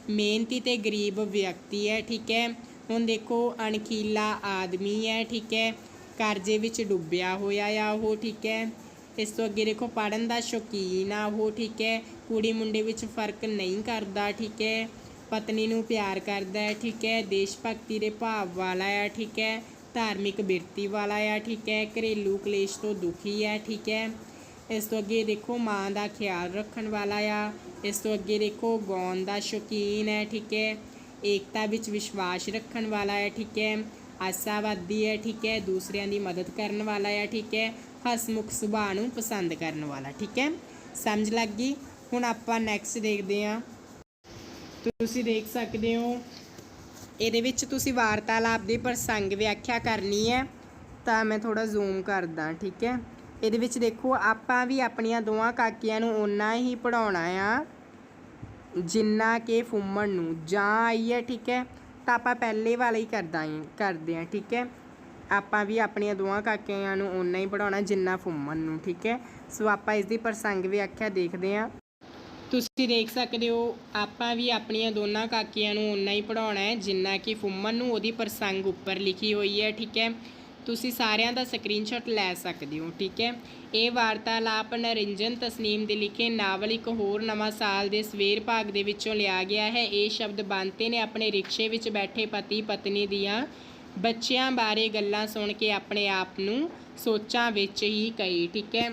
ਮਿਹਨਤੀ ਤੇ ਗਰੀਬ ਵਿਅਕਤੀ ਹੈ, ਠੀਕ ਹੈ। ਹੁਣ ਦੇਖੋ ਅਣਖੀਲਾ ਆਦਮੀ ਹੈ, ਠੀਕ ਹੈ। ਕਰਜ਼ੇ ਵਿੱਚ ਡੁੱਬਿਆ ਹੋਇਆ ਆ ਉਹ, ਠੀਕ ਹੈ। ਇਸ ਤੋਂ ਅੱਗੇ ਦੇਖੋ ਪੜਨ ਦਾ ਸ਼ੌਕੀਨ ਆ ਉਹ, ਠੀਕ ਹੈ। ਕੁੜੀ ਮੁੰਡੇ ਵਿੱਚ ਫ਼ਰਕ ਨਹੀਂ ਕਰਦਾ, ਠੀਕ ਹੈ। ਪਤਨੀ ਨੂੰ ਪਿਆਰ ਕਰਦਾ ਹੈ, ਠੀਕ ਹੈ। ਦੇਸ਼ ਭਗਤੀ ਦੇ ਭਾਵ ਵਾਲਾ ਆ, ਠੀਕ ਹੈ। ਧਾਰਮਿਕ ਬਿਰਤੀ ਵਾਲਾ ਆ, ਠੀਕ ਹੈ। ਘਰੇਲੂ ਕਲੇਸ਼ ਤੋਂ ਦੁਖੀ ਹੈ, ਠੀਕ ਹੈ। ਇਸ ਤੋਂ ਅੱਗੇ ਦੇਖੋ, ਮਾਂ ਦਾ ਖਿਆਲ ਰੱਖਣ ਵਾਲਾ ਆ। ਇਸ ਤੋਂ ਅੱਗੇ ਦੇਖੋ, ਗਾਉਣ ਦਾ ਸ਼ੌਕੀਨ ਹੈ, ਠੀਕ ਹੈ। ਏਕਤਾ ਵਿੱਚ ਵਿਸ਼ਵਾਸ ਰੱਖਣ ਵਾਲਾ ਹੈ, ਠੀਕ ਹੈ। ਆਸਾਵਾਦੀ ਹੈ, ਠੀਕ ਹੈ। ਦੂਸਰਿਆਂ ਦੀ ਮਦਦ ਕਰਨ ਵਾਲਾ ਹੈ ਠੀਕ ਹੈ। ਹਸਮੁਖ ਸੁਭਾਅ ਨੂੰ ਪਸੰਦ ਕਰਨ ਵਾਲਾ, ਠੀਕ ਹੈ। ਸਮਝ ਲੱਗ ਗਈ? ਹੁਣ ਆਪਾਂ ਨੈਕਸਟ ਦੇਖਦੇ ਹਾਂ। ਤੁਸੀਂ ਦੇਖ ਸਕਦੇ ਹੋ, ਇਹਦੇ ਵਿੱਚ ਤੁਸੀਂ ਵਾਰਤਾਲਾਪ ਦੀ ਪ੍ਰਸੰਗ ਵਿਆਖਿਆ ਕਰਨੀ ਹੈ। ਤਾਂ ਮੈਂ ਥੋੜਾ ਜ਼ੂਮ ਕਰਦਾ, ਠੀਕ ਹੈ। ਇਹਦੇ ਵਿੱਚ ਦੇਖੋ, ਆਪਾਂ ਵੀ ਆਪਣੀਆਂ ਦੋਵਾਂ ਕਾਕੀਆਂ ਨੂੰ ਓਨਾ ਹੀ ਪੜਾਉਣਾ ਆ, ਜਿੰਨਾ ਕਿ ਫੁੰਮਣ ਨੂੰ, ਜਾਂ ਆਈ ਹੈ, ਠੀਕ ਹੈ। ਤਾਂ ਆਪਾਂ ਪਹਿਲੇ ਵਾਲਾ ਹੀ ਕਰਦਾ ਹਾਂ, ਕਰਦੇ ਹਾਂ, ਠੀਕ ਹੈ? ਆਪਾਂ ਵੀ ਆਪਣੀਆਂ ਦੋਵਾਂ ਕਾਕਿਆਂ ਨੂੰ ਓਨਾ ਹੀ ਪੜਾਉਣਾ ਜਿੰਨਾ ਫੁੰਮਨ ਨੂੰ, ਠੀਕ ਹੈ? ਸੋ ਆਪਾਂ ਇਸ ਦੀ ਪ੍ਰਸੰਗ ਵਿਆਖਿਆ ਦੇਖਦੇ ਹਾਂ। ਤੁਸੀਂ ਦੇਖ ਸਕਦੇ ਹੋ, ਆਪਾਂ ਵੀ ਆਪਣੀਆਂ ਦੋਨਾਂ ਕਾਕੀਆਂ ਨੂੰ ਓਨਾ ਹੀ ਪੜਾਉਣਾ ਹੈ, ਜਿੰਨਾ ਕਿ ਫੁੰਮਨ ਨੂੰ ਉਹਦੀ ਪ੍ਰਸੰਗ ਉੱਪਰ ਲਿਖੀ ਹੋਈ ਹੈ, ਠੀਕ ਹੈ? ਤੁਸੀਂ ਸਾਰਿਆਂ ਦਾ ਸਕਰੀਨਸ਼ਾਟ ਲੈ ਸਕਦੇ ਹੋ, ਠੀਕ ਹੈ? ਇਹ ਵਾਰਤਾਲਾਪ ਨਰਿੰਜਨ ਤਸਨੀਮ ਦੇ ਲਿਖੇ ਨਾਵਲ ਇੱਕ ਹੋਰ ਨਵਾਂ ਸਾਲ ਦੇ ਸਵੇਰ ਭਾਗ ਦੇ ਵਿੱਚੋਂ ਲਿਆ ਗਿਆ ਹੈ। ਇਹ ਸ਼ਬਦ ਬੰਤੇ ਨੇ ਆਪਣੇ ਰਿਕਸ਼ੇ ਵਿੱਚ ਬੈਠੇ ਪਤੀ ਪਤਨੀ ਦੀਆਂ ਬੱਚਿਆਂ ਬਾਰੇ ਗੱਲਾਂ ਸੁਣ ਕੇ ਆਪਣੇ ਆਪ ਨੂੰ ਸੋਚਾਂ ਵਿੱਚ ਹੀ ਕਹੀ, ਠੀਕ ਹੈ?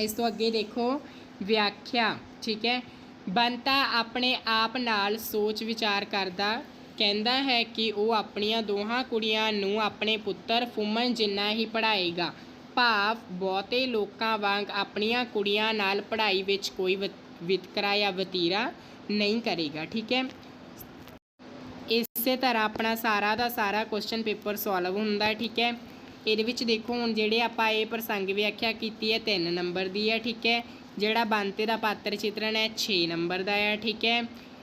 ਇਸ ਤੋਂ ਅੱਗੇ ਦੇਖੋ ਵਿਆਖਿਆ, ਠੀਕ ਹੈ? ਬੰਤਾ ਆਪਣੇ ਆਪ ਨਾਲ ਸੋਚ ਵਿਚਾਰ ਕਰਦਾ ਕਹਿੰਦਾ ਹੈ ਕਿ ਉਹ ਆਪਣੀਆਂ ਦੋਹਾਂ ਕੁੜੀਆਂ ਨੂੰ ਆਪਣੇ ਪੁੱਤਰ ਫੁੰਮਨ ਜਿੰਨਾ ਹੀ ਪੜ੍ਹਾਏਗਾ। ਭਾਵ ਬਹੁਤੇ ਲੋਕਾਂ ਵਾਂਗ ਆਪਣੀਆਂ ਕੁੜੀਆਂ ਨਾਲ ਪੜ੍ਹਾਈ ਵਿੱਚ ਕੋਈ ਵਿਤਕਰਾ ਜਾਂ ਵਤੀਰਾ ਨਹੀਂ ਕਰੇਗਾ, ਠੀਕ ਹੈ? ਇਸੇ ਤਰ੍ਹਾਂ ਆਪਣਾ ਸਾਰਾ ਦਾ ਸਾਰਾ ਕੁਐਸਚਨ ਪੇਪਰ ਸੋਲਵ ਹੁੰਦਾ, ਠੀਕ ਹੈ? ਇਹਦੇ ਵਿੱਚ ਦੇਖੋ, ਹੁਣ ਜਿਹੜੇ ਆਪਾਂ ਇਹ ਪ੍ਰਸੰਗ ਵਿਆਖਿਆ ਕੀਤੀ ਹੈ 3 ਨੰਬਰ ਦੀ ਹੈ, ਠੀਕ ਹੈ? ਜਿਹੜਾ ਬੰਤੇ ਦਾ ਪਾਤਰ ਚਿਤਰਨ ਹੈ 6 ਨੰਬਰ ਦਾ ਹੈ, ਠੀਕ ਹੈ?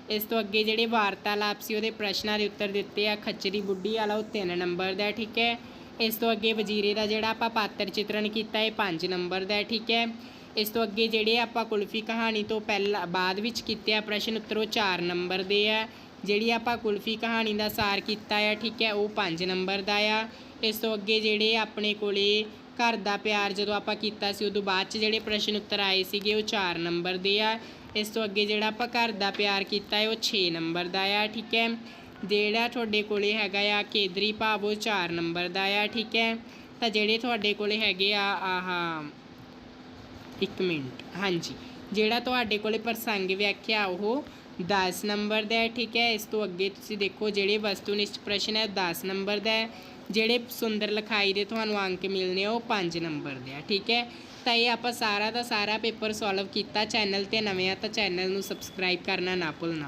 ਇਸ ਤੋਂ ਅੱਗੇ ਜਿਹੜੇ ਵਾਰਤਾਲਾਪ ਸੀ, ਉਹਦੇ ਪ੍ਰਸ਼ਨਾਂ ਦੇ ਉੱਤਰ ਦਿੱਤੇ ਆ, ਖੱਚਰੀ ਬੁੱਢੀ ਵਾਲਾ ਉਹ 3 ਨੰਬਰ ਦਾ ਠੀਕ ਹੈ। ਇਸ ਤੋਂ ਅੱਗੇ ਵਜ਼ੀਰੇ ਦਾ ਜਿਹੜਾ ਆਪਾਂ ਪਾਤਰ ਚਿਤਰਨ ਕੀਤਾ, ਇਹ 5 ਨੰਬਰ ਦਾ ਠੀਕ ਹੈ। ਇਸ ਤੋਂ ਅੱਗੇ ਜਿਹੜੇ ਆਪਾਂ ਕੁਲਫੀ ਕਹਾਣੀ ਤੋਂ ਪਹਿਲਾਂ, ਬਾਅਦ ਵਿੱਚ ਕੀਤੇ ਆ ਪ੍ਰਸ਼ਨ ਉੱਤਰ, ਉਹ 4 ਨੰਬਰ ਦੇ ਆ। ਜਿਹੜੀ ਆਪਾਂ ਕੁਲਫੀ ਕਹਾਣੀ ਦਾ ਸਾਰ ਕੀਤਾ ਆ, ਠੀਕ ਹੈ, ਉਹ 5 ਨੰਬਰ ਦਾ ਆ। ਇਸ ਤੋਂ ਅੱਗੇ ਜਿਹੜੇ ਆਪਣੇ ਕੋਲੇ ਘਰ ਦਾ ਪਿਆਰ ਜਦੋਂ ਆਪਾਂ ਕੀਤਾ ਸੀ, ਉਦੋਂ ਬਾਅਦ ਚ ਜਿਹੜੇ ਪ੍ਰਸ਼ਨ ਉੱਤਰ ਆਏ ਸੀਗੇ, ਉਹ 4 ਨੰਬਰ ਦੇ ਆ। ਇਸ ਤੋਂ ਅੱਗੇ ਜਿਹੜਾ ਆਪਾਂ ਘਰ ਦਾ ਪਿਆਰ ਕੀਤਾ ਹੈ, ਉਹ 6 ਨੰਬਰ ਦਾ ਆ, ਠੀਕ ਹੈ? ਜਿਹੜਾ ਤੁਹਾਡੇ ਕੋਲੇ ਹੈਗਾ ਆ ਕੇਦਰੀ ਭਾਵ, ਉਹ 4 ਨੰਬਰ ਦਾ ਆ, ਠੀਕ ਹੈ? ਤਾਂ ਜਿਹੜੇ ਤੁਹਾਡੇ ਕੋਲੇ ਹੈਗੇ ਆ, ਆਹਾ ਇੱਕ ਮਿੰਟ, ਹਾਂਜੀ। ਜਿਹੜਾ ਤੁਹਾਡੇ ਕੋਲੇ ਪ੍ਰਸੰਗ ਵਿਆਖਿਆ, ਉਹ 10 ਨੰਬਰ ਦਾ ਹੈ, ਠੀਕ ਹੈ? ਇਸ ਤੋਂ ਅੱਗੇ ਤੁਸੀਂ ਦੇਖੋ, ਜਿਹੜੇ ਵਸਤੂਨਿਸ਼ਟ ਪ੍ਰਸ਼ਨ ਹੈ 10 ਨੰਬਰ ਦਾ ਹੈ। ਜਿਹੜੇ ਸੁੰਦਰ ਲਿਖਾਈ ਦੇ ਤੁਹਾਨੂੰ ਅੰਕ ਮਿਲਨੇ ਆ, ਉਹ 5 ਨੰਬਰ ਦੇ ਆ, ਠੀਕ ਹੈ? ਤਾਂ ਇਹ ਆਪਾਂ ਸਾਰਾ ਦਾ ਸਾਰਾ ਪੇਪਰ ਸੋਲਵ ਕੀਤਾ ਚੈਨਲ ਤੇ ਨਵੇਂ ਆ ਤਾਂ ਚੈਨਲ ਨੂੰ ਸਬਸਕ੍ਰਾਈਬ ਕਰਨਾ ਨਾ ਭੁੱਲਣਾ।